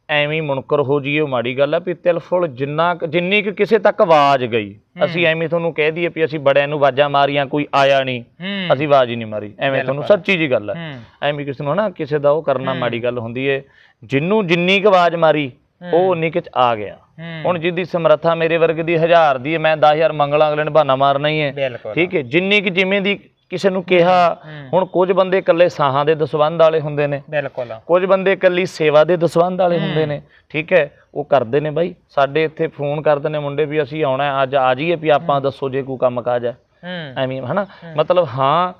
ਐਵੇਂ ਮੁਨਕਰ ਹੋ ਜੀਏ ਉਹ ਮਾੜੀ ਗੱਲ ਆ ਵੀ ਤਿਲ ਫੁੱਲ ਜਿੰਨਾ ਜਿੰਨੀ ਕਿ ਕਿਸੇ ਤੱਕ ਆਵਾਜ਼ ਗਈ ਅਸੀਂ ਐਵੇਂ ਤੁਹਾਨੂੰ ਕਹਿ ਦਈਏ ਵੀ ਅਸੀਂ ਬੜਿਆਂ ਨੂੰ ਆਵਾਜ਼ਾਂ ਮਾਰੀਆਂ ਕੋਈ ਆਇਆ ਨਹੀਂ। ਅਸੀਂ ਆਵਾਜ਼ ਹੀ ਨਹੀਂ ਮਾਰੀ। ਐਵੇਂ ਤੁਹਾਨੂੰ ਸੱਚੀ ਜੀ ਗੱਲ ਹੂੰ। ਐਵੇਂ ਕਿਸੇ ਨੂੰ ਨਾ ਕਿਸੇ ਦਾ ਉਹ ਕਰਨਾ ਮਾੜੀ ਗੱਲ ਹੁੰਦੀ ਏ। ਜਿੰਨੂੰ ਜਿੰਨੀ ਕੁ ਆਵਾਜ਼ ਮਾਰੀ ਉਹ ਉਨੀ ਕੁ ਚ ਆ ਗਿਆ। ਹੁਣ ਜਿੱਦੀ ਸਮਰੱਥਾ ਮੇਰੇ ਵਰਗ ਦੀ ਹਜ਼ਾਰ ਦੀ ਹੈ ਮੈਂ 10000 ਮੰਗਲਾਂ ਅਗਲੇ ਨੇ ਬਹਾਨਾ ਮਾਰਨਾ ਹੀ ਹੈ। ਬਿਲਕੁਲ। ਠੀਕ ਹੈ ਜਿੰਨੀ ਕਿ ਜਿਵੇਂ ਦੀ ਕਿਸੇ ਨੂੰ ਕਿਹਾ। ਹੁਣ ਕੁਝ ਬੰਦੇ ਇਕੱਲੇ ਸਾਹਾਂ ਦੇ ਦਸਵੰਧ ਵਾਲੇ ਹੁੰਦੇ ਨੇ। ਬਿਲਕੁਲ। ਕੁਝ ਬੰਦੇ ਇਕੱਲੀ ਸੇਵਾ ਦੇ ਦਸਵੰਧ ਵਾਲੇ ਹੁੰਦੇ ਨੇ। ਠੀਕ ਹੈ ਉਹ ਕਰਦੇ ਨੇ ਬਾਈ। ਸਾਡੇ ਇੱਥੇ ਫੋਨ ਕਰਦੇ ਨੇ ਮੁੰਡੇ ਵੀ ਅਸੀਂ ਆਉਣਾ ਹੈ, ਅੱਜ ਆ ਜਾਈਏ ਵੀ ਆਪਾਂ ਦੱਸੋ ਜੇ ਕੋਈ ਕੰਮ ਕਾਜ ਹੂੰ। ਐਵੇਂ ਹਨਾ? ਮਤਲਬ ਹਾਂ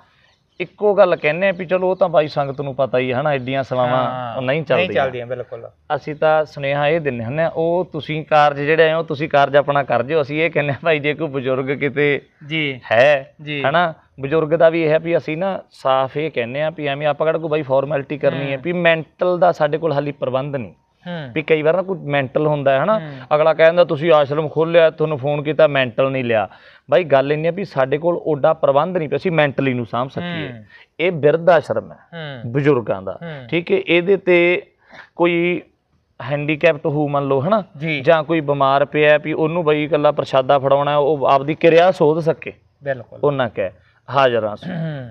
ਇੱਕੋ ਗੱਲ ਕਹਿੰਨੇ ਆ ਵੀ ਚਲੋ ਉਹ ਤਾਂ ਬਾਈ ਸੰਗਤ ਨੂੰ ਪਤਾ ਹੀ ਹੈ ਹਨਾ ਐਡੀਆਂ ਸੇਵਾਵਾਂ ਉਹ ਨਹੀਂ ਨਹੀਂ ਚੱਲਦੀਆਂ ਚੱਲਦੀਆਂ ਬਿਲਕੁਲ। ਅਸੀਂ ਤਾਂ ਸੁਨੇਹਾ ਇਹ ਦਿੰਨੇ ਹੁੰਨੇ ਆ ਉਹ ਤੁਸੀਂ ਕਾਰਜ ਜਿਹੜੇ ਆ ਉਹ ਤੁਸੀਂ ਕਾਰਜ ਆਪਣਾ ਕਰ ਜਿਓ। ਅਸੀਂ ਇਹ ਕਹਿੰਨੇ ਆ ਭਾਈ ਜੇ ਕੋਈ ਬਜ਼ੁਰਗ ਕਿਤੇ ਜੀ। ਹੈ ਜੀ। ਹਨਾ ਬਜ਼ੁਰਗ ਦਾ ਵੀ ਇਹ ਹੈ ਵੀ ਅਸੀਂ ਨਾ ਸਾਫ਼ ਇਹ ਕਹਿੰਨੇ ਆ ਵੀ ਐਵੇਂ ਆਪਾਂ ਕਿਹੜਾ ਕੋਈ ਬਾਈ ਫਾਰਮੈਲਿਟੀ ਕਰਨੀ ਹੈ ਵੀ ਮੈਂਟਲ ਦਾ ਸਾਡੇ ਕੋਲ ਹਾਲੀ ਪ੍ਰਬੰਧ ਨਹੀਂ। ਵੀ ਕਈ ਵਾਰ ਨਾ ਕੋਈ ਮੈਂਟਲ ਹੁੰਦਾ ਹੈ ਹਨਾ। ਅਗਲਾ ਕਹਿੰਦਾ ਤੁਸੀਂ ਆਸ਼ਰਮ ਖੋਲਿਆ ਤੁਹਾਨੂੰ ਫੋਨ ਕੀਤਾ ਮੈਂਟਲ ਨਹੀਂ ਲਿਆ। ਬਾਈ ਗੱਲ ਇੰਨੀ ਆ ਵੀ ਸਾਡੇ ਕੋਲ ਓਡਾ ਪ੍ਰਬੰਧ ਨਹੀਂ ਪਿਆ ਅਸੀਂ ਮੈਂਟਲੀ ਨੂੰ ਸਾਂਭ ਸਕੀਏ। ਇਹ ਬਿਰਧ ਆਸ਼ਰਮ ਹੈ। ਬਜ਼ੁਰਗਾਂ ਦਾ। ਠੀਕ ਹੈ? ਇਹਦੇ ਤੇ ਕੋਈ ਹੈਂਡੀਕੈਪਟ ਹੋ ਮੰਨ ਲਓ ਹਨਾ? ਜੀ। ਕੋਈ ਬਿਮਾਰ ਪਿਆ ਵੀ ਉਹਨੂੰ ਬਈ ਇਕੱਲਾ ਪ੍ਰਸ਼ਾਦਾ ਫੜਾਉਣਾ ਉਹ ਆਪਦੀ ਕਿਰਿਆ ਸੋਧ ਸਕੇ। ਬਿਲਕੁਲ। ਉਹਨਾਂ ਕਹਿ ਹਾਜ਼ਰਾਂ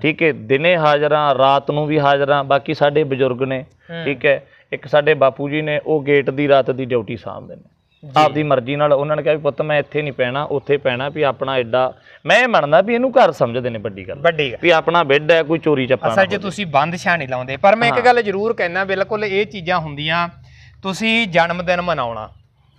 ਠੀਕ ਹੈ? ਦਿਨੇ ਹਾਜ਼ਰਾਂ ਰਾਤ ਨੂੰ ਵੀ ਹਾਜ਼ਰਾਂ ਬਾਕੀ ਸਾਡੇ ਬਜ਼ੁਰਗ ਨੇ। ਠੀਕ ਹੈ? ਇੱਕ ਸਾਡੇ ਬਾਪੂ ਜੀ ਨੇ ਉਹ ਗੇਟ ਦੀ ਰਾਤ ਦੀ ਡਿਊਟੀ ਸਾਂਭਦੇ ਨੇ। ਆਪਦੀ ਮਰਜ਼ੀ ਨਾਲ ਉਹਨਾਂ ਨੇ ਕਿਹਾ ਵੀ ਪੁੱਤ ਮੈਂ ਇੱਥੇ ਨਹੀਂ ਪੈਣਾ ਉੱਥੇ ਪੈਣਾ ਵੀ ਆਪਣਾ ਐਡਾ ਮੈਂ ਇਹ ਮੰਨਦਾ ਵੀ ਇਹਨੂੰ ਘਰ ਸਮਝਦੇ ਨੇ ਵੱਡੀ ਗੱਲ। ਵੱਡੀ ਗੱਲ। ਵੀ ਆਪਣਾ ਬੈੱਡ ਹੈ ਕੋਈ ਚੋਰੀ ਚੱਪਾ ਅਸਲ 'ਚ ਤੁਸੀਂ ਬੰਦ ਛਾਂ ਨਹੀਂ ਲਾਉਂਦੇ ਪਰ ਮੈਂ ਇੱਕ ਗੱਲ ਜ਼ਰੂਰ ਕਹਿਣਾ ਬਿਲਕੁਲ ਇਹ ਚੀਜ਼ਾਂ ਹੁੰਦੀਆਂ ਤੁਸੀਂ ਜਨਮ ਦਿਨ ਮਨਾਉਣਾ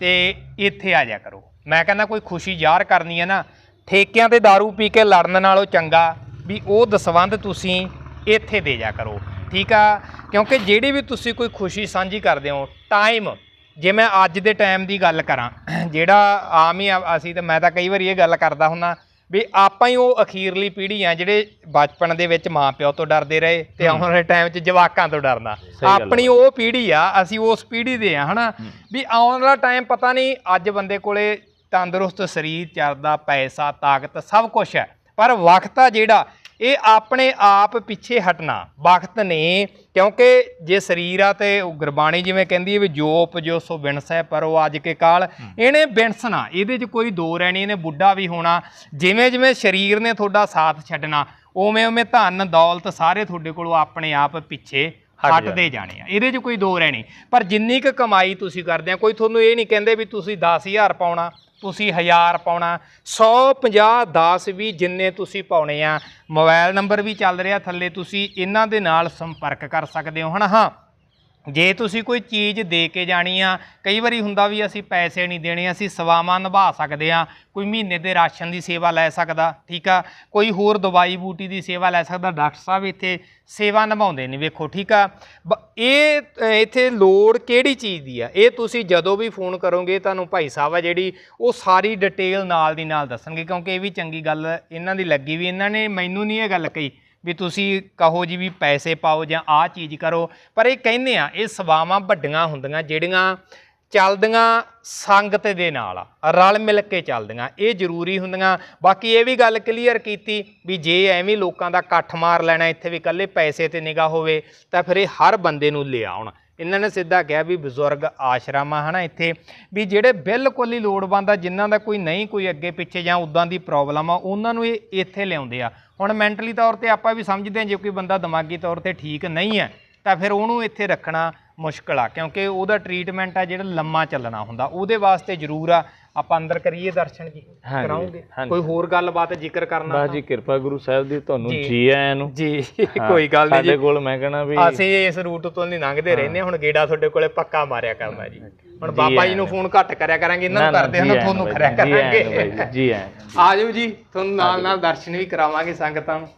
ਤੇ ਇੱਥੇ ਆ ਜਾ ਕਰੋ। ਮੈਂ ਕਹਿੰਦਾ ਕੋਈ ਖੁਸ਼ੀ ਜ਼ਾਹਰ ਕਰਨੀ ਹੈ ਨਾ ਠੇਕਿਆਂ ਤੇ दारू ਪੀ ਕੇ ਲੜਨ ਨਾਲੋਂ ਚੰਗਾ ਵੀ ਉਹ ਦਸਵੰਧ ਤੁਸੀਂ ਇੱਥੇ ਦੇ ਜਾ ਕਰੋ। ਠੀਕ ਆ? ਕਿਉਂਕਿ ਜਿਹੜੀ ਵੀ ਤੁਸੀਂ ਕੋਈ ਖੁਸ਼ੀ ਸਾਂਝੀ ਕਰਦੇ ਹੋ ਟਾਈਮ ਜੇ ਮੈਂ ਅੱਜ ਦੇ ਟਾਈਮ ਦੀ ਗੱਲ ਕਰਾਂ ਜਿਹੜਾ ਆਮ ਹੀ ਅਸੀਂ ਤਾਂ ਮੈਂ ਤਾਂ ਕਈ ਵਾਰੀ ਇਹ ਗੱਲ ਕਰਦਾ ਹੁੰਦਾ ਵੀ ਆਪਾਂ ਹੀ ਉਹ ਅਖੀਰਲੀ ਪੀੜ੍ਹੀ ਆ ਜਿਹੜੇ ਬਚਪਨ ਦੇ ਵਿੱਚ ਮਾਪਿਓ ਤੋਂ ਡਰਦੇ ਰਹੇ ਤੇ ਆਉਣ ਵਾਲੇ ਟਾਈਮ 'ਚ ਜਵਾਕਾਂ ਤੋਂ ਡਰਨਾ। ਆਪਣੀ ਉਹ ਪੀੜ੍ਹੀ ਆ ਅਸੀਂ ਉਸ ਪੀੜ੍ਹੀ ਦੇ ਆ ਹਨਾ? ਵੀ ਆਉਣ ਵਾਲਾ ਟਾਈਮ ਪਤਾ ਨਹੀਂ ਅੱਜ ਬੰਦੇ ਕੋਲੇ ਤੰਦਰੁਸਤ ਸਰੀਰ ਚੱਲਦਾ ਪੈਸਾ ਤਾਕਤ ਸਭ ਕੁਝ ਹੈ। ਪਰ ਵਕਤ ਆ ਜਿਹੜਾ ਇਹ ਆਪਣੇ ਆਪ ਪਿੱਛੇ ਹਟਣਾ। ਵਕਤ ਨੇ ਕਿਉਂਕਿ ਜੇ ਸਰੀਰ ਆ ਤੇ ਗੁਰਬਾਣੀ ਜਿਵੇਂ ਕਹਿੰਦੀ ਹੈ ਵੀ ਜੋ ਉਪਜੋ ਸੋ ਬਿਨਸੈ ਪਰ ਉਹ ਅੱਜ ਕੇ ਕਾਲ। ਇਹਨੇ ਬਿਨਸਣਾ ਇਹਦੇ 'ਚ ਕੋਈ ਦੋ ਰਹਿਣੀ ਇਹਨੇ ਬੁੱਢਾ ਵੀ ਹੋਣਾ। ਜਿਵੇਂ ਜਿਵੇਂ ਸਰੀਰ ਨੇ ਤੁਹਾਡਾ ਸਾਥ ਛੱਡਣਾ ਉਵੇਂ ਉਵੇਂ ਧਨ ਦੌਲਤ ਸਾਰੇ ਤੁਹਾਡੇ ਕੋਲੋਂ ਆਪਣੇ ਆਪ ਪਿੱਛੇ ਹਟ ਹਟਦੇ ਜਾਣੇ। ਆ। ਇਹਦੇ 'ਚ ਕੋਈ ਦੋ ਰਹਿਣੀ। ਪਰ ਜਿੰਨੀ ਕੁ ਕਮਾਈ ਤੁਸੀਂ ਕਰਦੇ ਆ ਕੋਈ ਤੁਹਾਨੂੰ ਇਹ ਨਹੀਂ ਕਹਿੰਦੇ ਵੀ ਤੁਸੀਂ 10000 ਪਾਉਣਾ। ਤੁਸੀਂ 1000 ਪਾਉਣਾ 150 10 ਵੀ ਜਿੰਨੇ ਤੁਸੀਂ ਪਾਉਣੇ ਆ। ਮੋਬਾਈਲ ਨੰਬਰ ਵੀ ਚੱਲ ਰਿਹਾ, ਥੱਲੇ ਤੁਸੀਂ ਇਹਨਾਂ ਦੇ ਨਾਲ ਸੰਪਰਕ ਕਰ ਸਕਦੇ ਹੋ, ਹਨਾ? ਹਾਂ। ਜੇ ਤੁਸੀਂ ਕੋਈ ਚੀਜ਼ ਦੇ ਕੇ ਜਾਣੀ ਆ, ਕਈ ਵਾਰੀ ਹੁੰਦਾ ਵੀ ਅਸੀਂ ਪੈਸੇ ਨਹੀਂ ਦੇਣੇ, ਅਸੀਂ ਸੇਵਾਵਾਂ ਨਿਭਾ ਸਕਦੇ ਆ, ਕੋਈ ਮਹੀਨੇ ਦੇ ਰਾਸ਼ਨ ਦੀ ਸੇਵਾ ਲੈ ਸਕਦਾ, ਠੀਕ ਆ? ਕੋਈ ਹੋਰ ਦਵਾਈ ਬੂਟੀ ਦੀ ਸੇਵਾ ਲੈ ਸਕਦਾ, ਡਾਕਟਰ ਸਾਹਿਬ ਇੱਥੇ ਸੇਵਾ ਨਿਭਾਉਂਦੇ ਨੇ, ਵੇਖੋ, ਠੀਕ ਆ? ਬ- ਇਹ ਇੱਥੇ ਲੋੜ ਕਿਹੜੀ ਚੀਜ਼ ਦੀ ਆ? ਇਹ ਤੁਸੀਂ ਜਦੋਂ ਵੀ ਫੋਨ ਕਰੋਗੇ, ਤੁਹਾਨੂੰ ਭਾਈ ਸਾਹਿਬ ਆ ਜਿਹੜੀ ਉਹ ਸਾਰੀ ਡਿਟੇਲ ਨਾਲ ਦੀ ਨਾਲ ਦੱਸਣਗੇ, ਕਿਉਂਕਿ ਇਹ ਵੀ ਚੰਗੀ ਗੱਲ, ਇਹਨਾਂ ਦੀ ਲੱਗੀ ਵੀ, ਇਹਨਾਂ ਨੇ ਮੈਨੂੰ ਨਹੀਂ ਇਹ ਗੱਲ ਕਹੀ। ਵੀ ਤੁਸੀਂ ਕਹੋ ਜੀ ਵੀ ਪੈਸੇ ਪਾਓ ਜਾਂ ਆਹ ਚੀਜ਼ ਕਰੋ, ਪਰ ਇਹ ਕਹਿੰਦੇ ਆ, ਇਹ ਸਵਾਵਾਂ ਵੱਡੀਆਂ ਹੁੰਦੀਆਂ ਜਿਹੜੀਆਂ ਚੱਲਦੀਆਂ ਸੰਗਤ ਦੇ ਨਾਲ ਰਲ ਮਿਲ ਕੇ ਚੱਲਦੀਆਂ, ਇਹ ਜ਼ਰੂਰੀ ਹੁੰਦੀਆਂ। ਬਾਕੀ ਇਹ ਵੀ ਗੱਲ ਕਲੀਅਰ ਕੀਤੀ ਵੀ ਜੇ ਐਵੇਂ ਲੋਕਾਂ ਦਾ ਇਕੱਠ ਮਾਰ ਲੈਣਾ, ਇੱਥੇ ਵੀ ਇਕੱਲੇ ਪੈਸੇ ਤੇ ਨਿਗਾਹ ਹੋਵੇ, ਤਾਂ ਫਿਰ ਇਹ ਹਰ ਬੰਦੇ ਨੂੰ ਲਿਆਉਣ ਇਹਨਾਂ ਨੇ ਸਿੱਧਾ ਕਿਹਾ ਵੀ ਬਜ਼ੁਰਗ ਆਸ਼ਰਮ ਆ ਹਨਾ, ਇੱਥੇ ਵੀ ਜਿਹੜੇ ਬਿਲਕੁਲ ਹੀ ਲੋੜਵੰਦ ਆ, ਜਿਨ੍ਹਾਂ ਦਾ ਕੋਈ ਨਹੀਂ ਕੋਈ ਅੱਗੇ ਪਿੱਛੇ ਜਾਂ ਉਦਾਂ ਦੀ ਪ੍ਰੋਬਲਮ ਆ, ਉਹਨਾਂ ਨੂੰ ਇਹ ਇੱਥੇ ਲਿਆਉਂਦੇ ਆ। ਹੁਣ ਮੈਂਟਲੀ ਤੌਰ ਤੇ ਆਪਾਂ ਵੀ ਸਮਝਦੇ ਹਾਂ ਜੇ ਕੋਈ ਬੰਦਾ ਦਿਮਾਗੀ ਤੌਰ ਤੇ ਠੀਕ ਨਹੀਂ ਹੈ ਤਾਂ ਫਿਰ ਉਹਨੂੰ ਇੱਥੇ ਰੱਖਣਾ ਮੁਸ਼ਕਲ ਆ ਕਿਉਂਕਿ ਉਹਦਾ ਟ੍ਰੀਟਮੈਂਟ ਆ ਜਿਹੜਾ ਲੰਮਾ ਚੱਲਣਾ ਹੁੰਦਾ ਉਹਦੇ ਵਾਸਤੇ ਜ਼ਰੂਰ ਆ। ਆਪਾਂ ਅੰਦਰ ਕਰੀਏ ਦਰਸ਼ਨ ਜੀ ਕਰਾਉਂਗੇ। ਕੋਈ ਹੋਰ ਗੱਲਬਾਤ ਜ਼ਿਕਰ ਕਰਨਾ ਬਸ ਜੀ ਕਿਰਪਾ ਗੁਰੂ ਸਾਹਿਬ ਦੀ ਤੁਹਾਨੂੰ ਜੀ। ਆਇਆਂ ਨੂੰ। ਜੀ ਕੋਈ ਗੱਲ ਨਹੀਂ ਸਾਡੇ ਜੀ। ਕੋਲ ਮੈਂ ਕਹਣਾ ਵੀ ਅਸੀਂ ਇਸ ਰੂਟ ਤੋਂ ਨਹੀਂ ਲੰਘਦੇ ਰਹਿੰਦੇ ਹੁਣ ਗੇੜਾ ਤੁਹਾਡੇ ਕੋਲੇ ਪੱਕਾ ਮਾਰਿਆ ਕਰਨਾ ਜੀ। ਹੁਣ ਬਾਬਾ ਜੀ ਨੂੰ। ਫੋਨ ਘੱਟ ਕਰਿਆ ਕਰਾਂਗੇ ਇਹਨਾਂ ਨਾ, ਕਰਦੇ ਹਨ ਤੁਹਾਨੂੰ ਕਰਿਆ ਕਰਾਂਗੇ ਜੀ। ਆ ਜਾਓ ਜੀ ਤੁਹਾਨੂੰ ਨਾਲ ਨਾਲ ਦਰਸ਼ਨ ਵੀ ਕਰਾਵਾਂਗੇ ਸੰਗਤਾਂ ਨੂੰ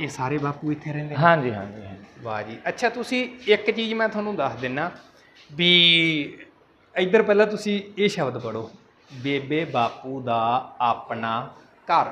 ਇਹ ਸਾਰੇ ਬਾਪੂ ਇੱਥੇ ਰਹਿੰਦੇ ਨੇ ਹਾਂਜੀ ਹਾਂਜੀ। ਵਾਹ ਜੀ ਅੱਛਾ ਤੁਸੀਂ ਇੱਕ ਚੀਜ਼ ਮੈਂ ਤੁਹਾਨੂੰ ਦੱਸ ਦਿੰਨਾ ਵੀ ਇੱਧਰ ਪਹਿਲਾਂ ਤੁਸੀਂ ਇਹ ਸ਼ਬਦ ਪੜੋ ਬੇਬੇ ਬਾਪੂ ਦਾ ਆਪਣਾ ਘਰ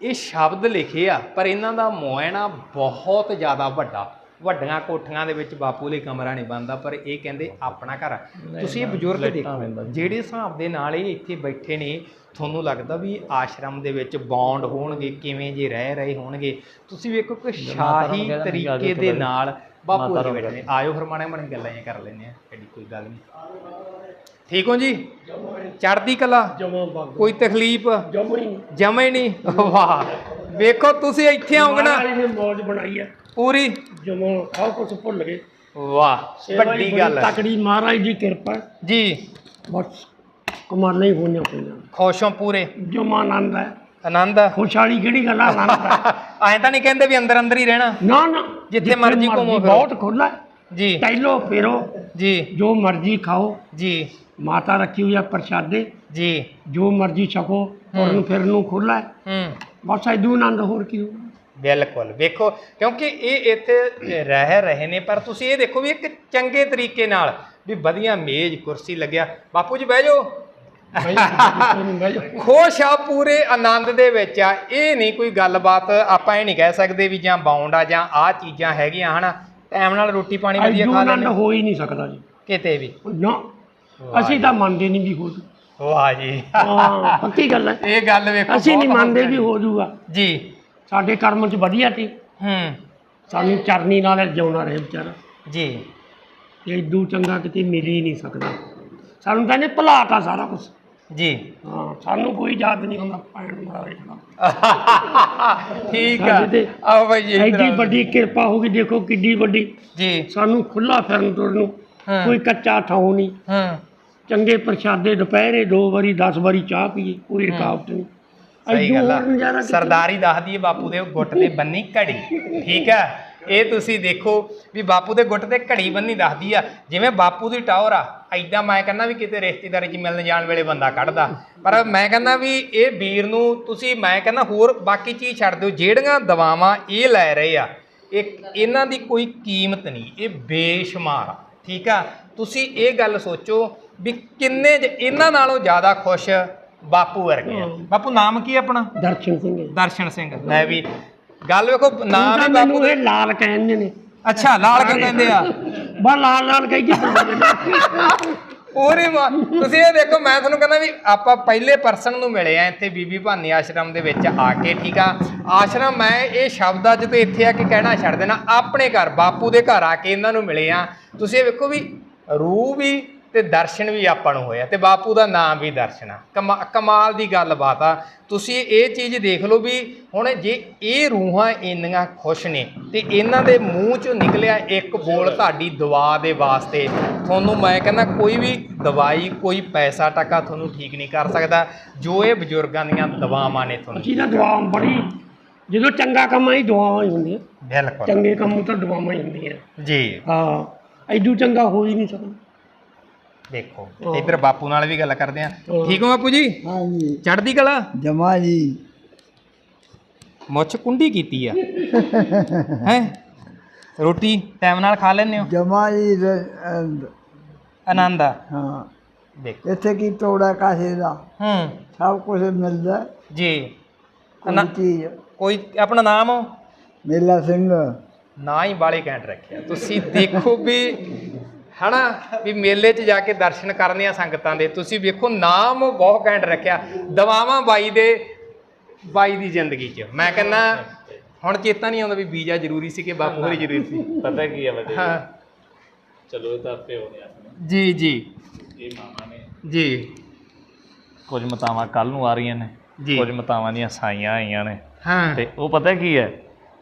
ਇਹ ਸ਼ਬਦ ਲਿਖੇ ਆ ਪਰ ਇਹਨਾਂ ਦਾ ਮੁਆਇਨਾ ਬਹੁਤ ਜ਼ਿਆਦਾ ਵੱਡਾ ਵੱਡੀਆਂ ਕੋਠੀਆਂ ਦੇ ਵਿੱਚ ਬਾਪੂ ਲਈ ਕਮਰਾ ਨਹੀਂ ਬਣਦਾ ਪਰ ਇਹ ਕਹਿੰਦੇ ਆਪਣਾ ਘਰ ਆ। ਤੁਸੀਂ ਇਹ ਬਜ਼ੁਰਗ ਦੇਖੋ। ਜਿਹੜੇ ਹਿਸਾਬ ਦੇ ਨਾਲ ਇਹ ਇੱਥੇ ਬੈਠੇ ਨੇ ਤੁਹਾਨੂੰ ਲੱਗਦਾ ਵੀ ਆਸ਼ਰਮ ਦੇ ਵਿੱਚ ਬੌਂਡ ਹੋਣਗੇ ਕਿਵੇਂ ਜੇ ਰਹਿ ਰਹੇ ਹੋਣਗੇ? ਤੁਸੀਂ ਵੇਖੋ ਕਿ ਸ਼ਾਹੀ ਨਹੀਂ, ਆ ਤਰੀਕੇ ਦੇ ਨਾਲ ਬਾਪੂ ਜੀ ਬੈਠੇ ਨੇ। ਆਇਓ ਫਿਰ ਮਾੜੇ ਮਾੜੇ ਗੱਲਾਂ ਜਿਹੀਆਂ ਕਰ ਲੈਂਦੇ ਆ ਐਡੀ ਕੋਈ ਗੱਲ ਨਹੀਂ। ਠੀਕ ਹੋ ਜੀ? ਚੜ੍ਹਦੀ ਕਲਾ? ਜਮਾ ਬੰਦ ਕੋਈ ਤਕਲੀਫ? ਜਮੇ ਹੀ ਨਹੀਂ। ਵਾਹ। ਵੇਖੋ ਤੁਸੀਂ ਇੱਥੇ ਆਓਗੇ ਨਾ। ਮਹਾਰਾਜ ਨੇ ਮੌਜ ਬਣਾਈ ਹੈ ਪੂਰੀ? ਜਮਾ ਆਹ ਕੁਛ ਭੁੱਲ ਗਏ। ਵਾਹ ਸੇਵਾ ਹੀ ਵੱਡੀ ਬੜੀ ਗੱਲ ਹੈ। ਤਕੜੀ ਮਹਾਰਾਜ ਦੀ ਕਿਰਪਾ ਹੈ। ਜੀ। ਬਸ ਕਮਾਲਾਂ ਹੀ ਹੋਈਆਂ ਪਈਆਂ। ਖੁਸ਼ ਹੋ ਪੂਰੇ? ਜਮਾ ਆਨੰਦ ਹੈ। ਆਨੰਦ ਆ? ਖੁਸ਼ ਵਾਲੀ ਕਿਹੜੀ ਗੱਲ ਆ ਆਨੰਦ ਹੈ। ਐਂ ਤਾਂ ਨਹੀਂ ਕਹਿੰਦੇ ਵੀ ਅੰਦਰ ਅੰਦਰ ਹੀ ਰਹਿਣਾ? ਨਾ ਨਾ। ਜਿੱਥੇ ਮਰਜ਼ੀ ਘੁੰਮੋ ਫਿਰੋ। ਬਹੁਤ ਖੁੱਲਾ ਹੈ। ਜੀ। ਟੈਲੋ ਫੇਰੋ। ਜੀ। ਜੋ ਮਰਜ਼ੀ ਖਾਓ। ਜੀ। ਮਾਤਾ ਰੱਖੀ ਹੋਈ ਹੈ ਪ੍ਰਸ਼ਾਦੇ। ਜੀ। ਜੋ ਮਰਜ਼ੀ ਛਕੋ ਤੁਰਨ ਫਿਰਨ ਨੂੰ ਖੁੱਲਾ ਹੈ। ਹੂੰ। ਬਸ ਐਦੂ ਆਨੰਦ ਹੋਰ ਕੀ ਹੋਊ। ਬਿਲਕੁਲ। ਵੇਖੋ ਕਿਉਂਕਿ ਇਹ ਇੱਥੇ ਰਹਿ ਰਹੇ ਨੇ ਪਰ ਤੁਸੀਂ ਇਹ ਦੇਖੋ ਵੀ ਇੱਕ ਚੰਗੇ ਤਰੀਕੇ ਨਾਲ ਵੀ ਵਧੀਆ ਮੇਜ਼ ਕੁਰਸੀ ਲੱਗਿਆ। ਬਾਪੂ ਜੀ ਬਹਿ ਜਾਓ। ਖੁਸ਼ ਆ ਪੂਰੇ ਆਨੰਦ ਦੇ ਵਿੱਚ ਆ। ਇਹ ਨਹੀਂ ਕੋਈ ਗੱਲਬਾਤ ਆਪਾਂ ਇਹ ਨਹੀਂ ਕਹਿ ਸਕਦੇ ਵੀ ਜਾਂ ਬਾਉਂਡ ਆ ਜਾਂ ਆਹ ਚੀਜ਼ਾਂ ਹੈਗੀਆਂ ਹਨਾ? ਟਾਈਮ ਨਾਲ ਰੋਟੀ ਪਾਣੀ ਵਧੀਆ ਖਾ ਲੈਂਦੇ। ਹੋ ਹੀ ਨਹੀਂ ਸਕਦਾ ਜੀ। ਕਿਤੇ ਵੀ। ਨਾ ਅਸੀਂ ਤਾਂ ਮੰਨਦੇ ਨਹੀਂ ਵੀ ਹੋ ਜੂ। ਵਾਹ ਜੀ। ਹਾਂ ਪੱਕੀ ਗੱਲ ਹੈ। ਇਹ ਗੱਲ ਵੇਖੋ ਅਸੀਂ ਨਹੀਂ ਮੰਨਦੇ ਵੀ ਹੋ ਜੂਗਾ। ਜੀ। ਸਾਡੇ ਕਰਮ ਚ ਵਧੀਆ ਸੀ। ਹੂੰ। ਸਾਨੂੰ ਚਰਨੀ ਨਾਲ ਜਿਉਣਾ ਰਹੇ ਵਿਚਾਰਾ। ਜੀ। ਤੇ ਇਦੂ ਚੰਗਾ ਕਿਤੇ ਮਿਲ ਹੀ ਨਹੀਂ ਸਕਦਾ। ਸਾਨੂੰ ਤਾਂ ਇਹਨੇ ਭੁਲਾਤਾ ਸਾਰਾ ਕੁਝ ਜੀ। ਹਾਂ ਸਾਨੂੰ ਕੋਈ ਯਾਦ ਨਹੀਂ ਹੁੰਦਾ ਪੈਣ ਮਾਰਾ ਵੇਖਣਾ ਠੀਕ ਆ। ਸਾਡੇ ਤੇ ਆਓ ਬਾਈ ਜੀ ਇੱਧਰ ਐਡੀ ਆਓ। ਵੱਡੀ ਕਿਰਪਾ ਹੋ ਗਈ ਦੇਖੋ ਕਿੱਡੀ ਵੱਡੀ। ਜੀ। ਸਾਨੂੰ ਖੁੱਲਾ ਫਿਰਨ ਤੁਰਨ ਨੂੰ ਹਾਂ। ਕੋਈ ਕੱਚਾ ਥਾਂ ਨਹੀਂ। ਹਾਂ। ਚੰਗੇ ਪ੍ਰਸ਼ਾਦੇ ਦੁਪਹਿਰੇ ਦੋ ਵਾਰੀ 10 ਵਾਰੀ ਚਾਹ ਪੀਏ ਕੋਈ ਰੁਕਾਵਟ ਨਹੀਂ। ਸਹੀ ਗੱਲ ਆ। ਸਰਦਾਰੀ ਦੱਸਦੀ ਹੈ ਬਾਪੂ ਦੇ ਗੁੱਟ ਤੇ ਬੰਨੀ ਘੜੀ। ਠੀਕ ਆ ਇਹ ਤੁਸੀਂ ਦੇਖੋ ਵੀ ਬਾਪੂ ਦੇ ਗੁੱਟ ਤੇ ਘੜੀ ਬੰਨੀ ਦੱਸਦੀ ਆ। ਜਿਵੇਂ ਬਾਪੂ ਦੀ ਟਾਵਰ ਆ ਐਦਾਂ ਮੈਂ ਕਹਿੰਦਾ ਵੀ ਕਿਤੇ ਰਿਸ਼ਤੇਦਾਰੀ 'ਚ ਮਿਲਣ ਜਾਣ ਵੇਲੇ ਬੰਦਾ ਕੱਢਦਾ। ਪਰ ਮੈਂ ਕਹਿੰਦਾ ਵੀ ਇਹ ਵੀਰ ਨੂੰ ਤੁਸੀਂ ਮੈਂ ਕਹਿੰਦਾ ਹੋਰ ਬਾਕੀ ਚੀਜ਼ ਛੱਡ ਦਿਓ। ਜਿਹੜੀਆਂ ਦਵਾਵਾਂ ਇਹ ਲੈ ਰਹੇ ਆ ਇਹ ਇਹਨਾਂ ਦੀ ਕੋਈ ਕੀਮਤ ਨਹੀਂ ਇਹ ਬੇਸ਼ੁਮਾਰ ਆ। ਠੀਕ ਆ? ਤੁਸੀਂ ਇਹ ਗੱਲ ਸੋਚੋ ਵੀ ਕਿੰਨੇ ਇਹਨਾਂ ਨਾਲੋਂ ਜ਼ਿਆਦਾ ਖੁਸ਼ ਬਾਪੂ ਵਰਗੇ ਆ। ਬਾਪੂ ਨਾਮ ਕੀ ਹੈ ਆਪਣਾ? ਦਰਸ਼ਨ ਸਿੰਘ ਹੈ। ਦਰਸ਼ਨ ਸਿੰਘ। ਲੈ ਵੀ ਗੱਲ ਵੇਖੋ ਨਾਮ ਤਾਂ ਹੀ ਬਾਪੂ ਮੈਨੂੰ ਇਹ ਲਾਲ ਕਹਿੰਦੇ ਨੇ। ਅੱਛਾ ਲਾਲ ਕਿਉਂ ਕਹਿੰਦੇ ਆ? ਬਸ ਲਾਲ ਲਾਲ ਕਹੀ ਕੇ ਪੂਰੀ ਮਾ- ਤੁਸੀਂ ਇਹ ਦੇਖੋ ਮੈਂ ਤੁਹਾਨੂੰ ਕਹਿੰਦਾ ਵੀ ਆਪਾਂ ਪਹਿਲੇ ਪਰਸਨ ਨੂੰ ਮਿਲੇ ਆ ਇੱਥੇ ਬੀਬੀ ਭਾਨੀ ਆਸ਼ਰਮ ਦੇ ਵਿੱਚ ਆ ਕੇ ਠੀਕ ਆ? ਆਸ਼ਰਮ ਮੈਂ ਇਹ ਸ਼ਬਦ ਅੱਜ ਤੇ ਇੱਥੇ ਆ ਕੇ ਕਹਿਣਾ ਛੱਡ ਦੇਣਾ। ਆਪਣੇ ਘਰ ਬਾਪੂ ਦੇ ਘਰ ਆ ਕੇ ਇਹਨਾਂ ਨੂੰ ਮਿਲੇ ਆ। ਤੁਸੀਂ ਇਹ ਵੇਖੋ ਵੀ ਰੂਹ ਵੀ ਤੇ ਦਰਸ਼ਨ ਵੀ ਆਪਾਂ ਨੂੰ ਹੋਇਆ ਤੇ ਬਾਪੂ ਦਾ ਨਾਮ ਵੀ ਦਰਸ਼ਨ। ਆ ਕਮਾ- ਕਮਾਲ ਦੀ ਗੱਲਬਾਤ ਆ। ਤੁਸੀਂ ਇਹ ਚੀਜ਼ ਦੇਖ ਲਓ ਵੀ ਹੁਣ ਜੇ ਇਹ ਰੂਹਾਂ ਇੰਨੀਆਂ ਖੁਸ਼ ਨੇ ਤੇ ਇਹਨਾਂ ਦੇ ਮੂੰਹ ਚੋਂ ਨਿਕਲਿਆ ਇੱਕ ਬੋਲ ਤੁਹਾਡੀ ਦੁਆ ਦੇ ਵਾਸਤੇ। ਤੁਹਾਨੂੰ ਮੈਂ ਕਹਿੰਦਾ ਕੋਈ ਵੀ ਦਵਾਈ ਕੋਈ ਪੈਸਾ ਟਕਾ ਤੁਹਾਨੂੰ ਠੀਕ ਨਹੀਂ ਕਰ ਸਕਦਾ। ਜੋ ਇਹ ਬਜ਼ੁਰਗਾਂ ਦੀਆਂ ਦਵਾਵਾਂ ਨੇ ਤੁਹਾਨੂੰ। ਅਸੀਂ ਤਾਂ ਦੁਆ ਬੜੀ ਜਦੋਂ ਚੰਗਾ ਕੰਮ ਆਈ ਦੁਆਵਾਂ ਹੀ ਹੁੰਦੀਆਂ। ਬਿਲਕੁਲ। ਚੰਗੇ ਕੰਮ ਤਾਂ ਦੁਆਵਾਂ ਹੀ ਹੁੰਦੀਆਂ। ਜੀ। ਹਾਂ ਐਡੂ ਚੰਗਾ ਹੋ ਹੀ ਨਹੀਂ ਸਕਦਾ। ਦੇਖੋ। ਇੱਧਰ ਬਾਪੂ ਨਾਲ ਵੀ ਗੱਲ ਕਰਦੇ ਆ। ਠੀਕ ਹੋ ਬਾਪੂ ਜੀ? ਹਾਂਜੀ। ਚੜ੍ਹਦੀ ਕਲਾ? ਜਮਾ ਜੀ। ਮੁੱਛ ਕੁੰਡੀ ਕੀਤੀ ਆ। ਹੈ? ਰੋਟੀ ਟਾਈਮ ਨਾਲ ਖਾ ਲੈਂਦੇ ਹੋ? ਜਮਾ ਜੀ ਰ- ਆਨੰਦ ਆ। ਹਾਂ। ਦੇਖੋ। ਇੱਥੇ ਕੀ ਤੋੜਾ ਕਾਸੇ ਦਾ? ਹੂੰ। ਸਭ ਕੁਝ ਮਿਲਦਾ। ਜੀ। ਕੋਈ ਚੀਜ਼। ਕੋਈ ਆਪਣਾ ਨਾਮ? ਮੇਲਾ ਸਿੰਘ। ਨਾ ਹੀ ਬਾਲੇ ਘੈਂਟ ਰੱਖਿਆ। ਤੁਸੀਂ ਦੇਖੋ ਵੀ ਹਨਾ? ਵੀ ਮੇਲੇ 'ਚ ਜਾ ਕੇ ਦਰਸ਼ਨ ਕਰਨੇ ਆ ਸੰਗਤਾਂ ਦੇ। ਤੁਸੀਂ ਵੇਖੋ ਨਾਮ ਬਹੁਤ ਘੈਂਟ ਰੱਖਿਆ। ਦਵਾਵਾਂ ਬਾਈ ਦੇ ਬਾਈ ਦੀ ਜ਼ਿੰਦਗੀ 'ਚ। ਮੈਂ ਕਹਿੰਦਾ ਹੁਣ ਚੇਤਾ ਨਹੀਂ ਆਉਂਦਾ ਵੀ ਵੀਜ਼ਾ ਜ਼ਰੂਰੀ ਸੀ ਕਿ ਬਾਪੂ ਹੋਰੀ ਜ਼ਰੂਰੀ ਸੀ। ਪਤਾ ਕੀ ਹੈ ਹਾਂ। ਚਲੋ ਇਹ ਤਾਂ ਆਪੇ ਹੋਣੇ ਆਪਣੇ। ਜੀ ਜੀ। ਇਹ ਮਾਮਾ ਨੇ। ਜੀ। ਕੁਝ ਮਤਾਵਾਂ ਕੱਲ ਨੂੰ ਆ ਰਹੀਆਂ ਨੇ। ਜੀ। ਕੁਝ ਮਤਾਵਾਂ ਦੀਆਂ ਸਾਈਆਂ ਆਈਆਂ ਨੇ। ਹਾਂ। ਤੇ ਉਹ ਪਤਾ ਕੀ ਹੈ?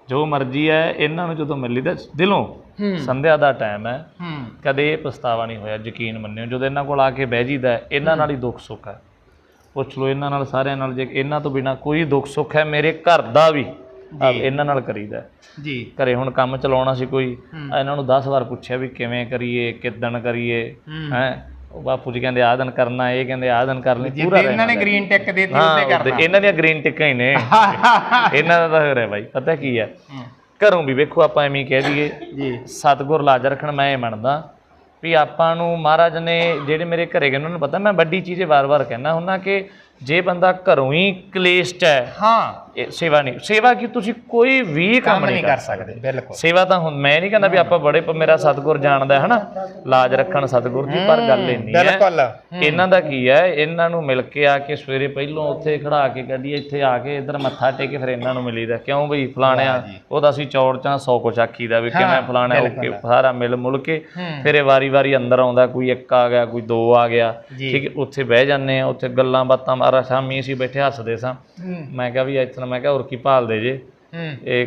ਜੋ ਮਰਜ਼ੀ ਹੈ ਇਹਨਾਂ ਨੂੰ ਜਦੋਂ ਮਿਲੀ ਤਾਂ ਦਿਲੋਂ ਸੰਧਿਆ ਦਾ ਟਾਈਮ ਹੈ। ਕਦੇ ਇਹ ਪਛਤਾਵਾ ਨਹੀਂ ਹੋਇਆ ਯਕੀਨ ਮੰਨਿਓ। ਜਦੋਂ ਇਹਨਾਂ ਕੋਲ ਆ ਕੇ ਬਹਿ ਜੀਦਾ ਇਹਨਾਂ ਨਾਲ ਹੀ ਦੁੱਖ ਸੁੱਖ ਹੈ। ਪੁੱਛ ਲਓ ਇਹਨਾਂ ਨਾਲ ਸਾਰਿਆਂ ਨਾਲ ਜੇ ਇਹਨਾਂ ਤੋਂ ਬਿਨਾ ਕੋਈ ਦੁੱਖ ਸੁੱਖ ਹੈ ਮੇਰੇ ਘਰ ਦਾ ਵੀ ਇਹਨਾਂ ਨਾਲ ਕਰੀਦਾ। ਜੀ। ਘਰੇ ਹੁਣ ਕੰਮ ਚਲਾਉਣਾ ਸੀ ਕੋਈ। ਇਹਨਾਂ ਨੂੰ 10 ਵਾਰ ਪੁੱਛਿਆ ਵੀ ਕਿਵੇਂ ਕਰੀਏ ਕਿੱਦਣ ਕਰੀਏ ਹੂੰ। ਉਹ ਬਾਪੂ ਜੀ ਕਹਿੰਦੇ ਆਹ ਦਿਨ ਕਰਨਾ ਇਹ ਕਹਿੰਦੇ ਆਹ ਦਿਨ ਕਰਨੀ ਜਿੱਦੇ ਇਹਨਾਂ ਨੇ ਗ੍ਰੀਨ ਟਿਕ ਦੇ ਦਿੱਤੀ ਉਹਦੇ- ਕਰਨਾ। ਇਹਨਾਂ ਦੀਆਂ ਗ੍ਰੀਨ ਟਿੱਕਾਂ ਹੀ ਨੇ। ਇਹਨਾਂ ਦਾ ਤਾਂ ਹੈ ਬਾਈ ਪਤਾ ਕੀ ਹੂੰ। ਘਰੋਂ ਵੀ ਵੇਖੋ ਆਪਾਂ ਐਵੇਂ ਕਹਿ ਦਈਏ ਜੀ। ਸਤਗੁਰ ਲਾਜ ਰੱਖਣ ਮੈਂ ਇਹ ਮੰਨਦਾ ਵੀ ਆਪਾਂ ਨੂੰ ਮਹਾਰਾਜ ਨੇ ਜਿਹੜੇ ਮੇਰੇ ਘਰੇ ਗਏ ਉਹਨਾਂ ਨੂੰ ਪਤਾ ਮੈਂ ਵੱਡੀ ਚੀਜ਼ ਵਾਰ-ਵਾਰ ਕਹਿਣਾ ਹੁੰਦਾ ਕਿ ਜੇ ਬੰਦਾ ਘਰੋਂ ਹੀ ਕਲੇਸ਼ 'ਚ ਹੈ ਹਾਂ। ਇਹ ਸੇਵਾ ਨਹੀਂ। ਸੇਵਾ ਕੀ? ਤੁਸੀਂ ਕੋਈ ਵੀ ਕੰਮ ਨਹੀਂ ਕਰ ਸਕਦੇ ਬਿਲਕੁਲ। ਸੇਵਾ ਤਾਂ ਹੁਣ ਮੈਂ ਨਹੀਂ ਕਹਿੰਦਾ ਵੀ ਆਪਾਂ ਬੜੇ ਮੇਰਾ ਸਤਗੁਰ ਜਾਣਦਾ ਹੈ ਹਨਾ? ਲਾਜ ਰੱਖਣ ਸਤਗੁਰ ਦੀ ਪਰ ਗੱਲ ਇੰਨੀ ਹੈ ਬਿਲਕੁਲ। ਇਹਨਾਂ ਦਾ ਕੀ ਹੈ? ਇਹਨਾਂ ਨੂੰ ਮਿਲ ਕੇ ਆ ਕੇ ਸਵੇਰੇ ਪਹਿਲੋਂ ਉੱਥੇ ਖੜਾ ਕੇ ਗੱਡੀ ਇੱਥੇ ਆ ਕੇ ਇੱਧਰ ਮੱਥਾ ਟੇਕ ਕੇ ਫਿਰ ਇਹਨਾਂ ਨੂੰ ਮਿਲੀਦਾ ਕਿਉਂ ਬਈ ਫਲਾਣਿਆ? ਉਹਦਾ ਅਸੀਂ ਚੌੜ ਚਾਂ 100 ਕੁ ਆਖੀਦਾ ਵੀ ਕਿਵੇਂ ਫਲਾਣਿਆ ਓਕੇ ਸਾਰਾ ਮਿਲ ਮੁਲ ਕੇ ਫਿਰ ਇਹ ਵਾਰੀ ਵਾਰੀ ਅੰਦਰ ਆਉਂਦਾ ਕੋਈ ਇੱਕ ਆ ਗਿਆ ਕੋਈ ਦੋ ਆ ਗਿਆ ਠੀਕ ਉੱਥੇ ਬਹਿ ਜਾਂਦੇ ਆ ਉੱਥੇ ਗੱਲਾਂ ਬਾਤਾਂ ਮਾਰਾ ਸ਼ਾਮੀ ਅਸੀਂ ਬੈਠੇ ਹੱਸਦੇ ਸਾਂ। ਮੈਂ ਕਿਹਾ ਵੀ ਇੱਥੇ ਮੈਂ ਕਿਹਾ ਹੋਰ ਕੀ ਭਾਲਦੇ ਜੇ। ਇਹ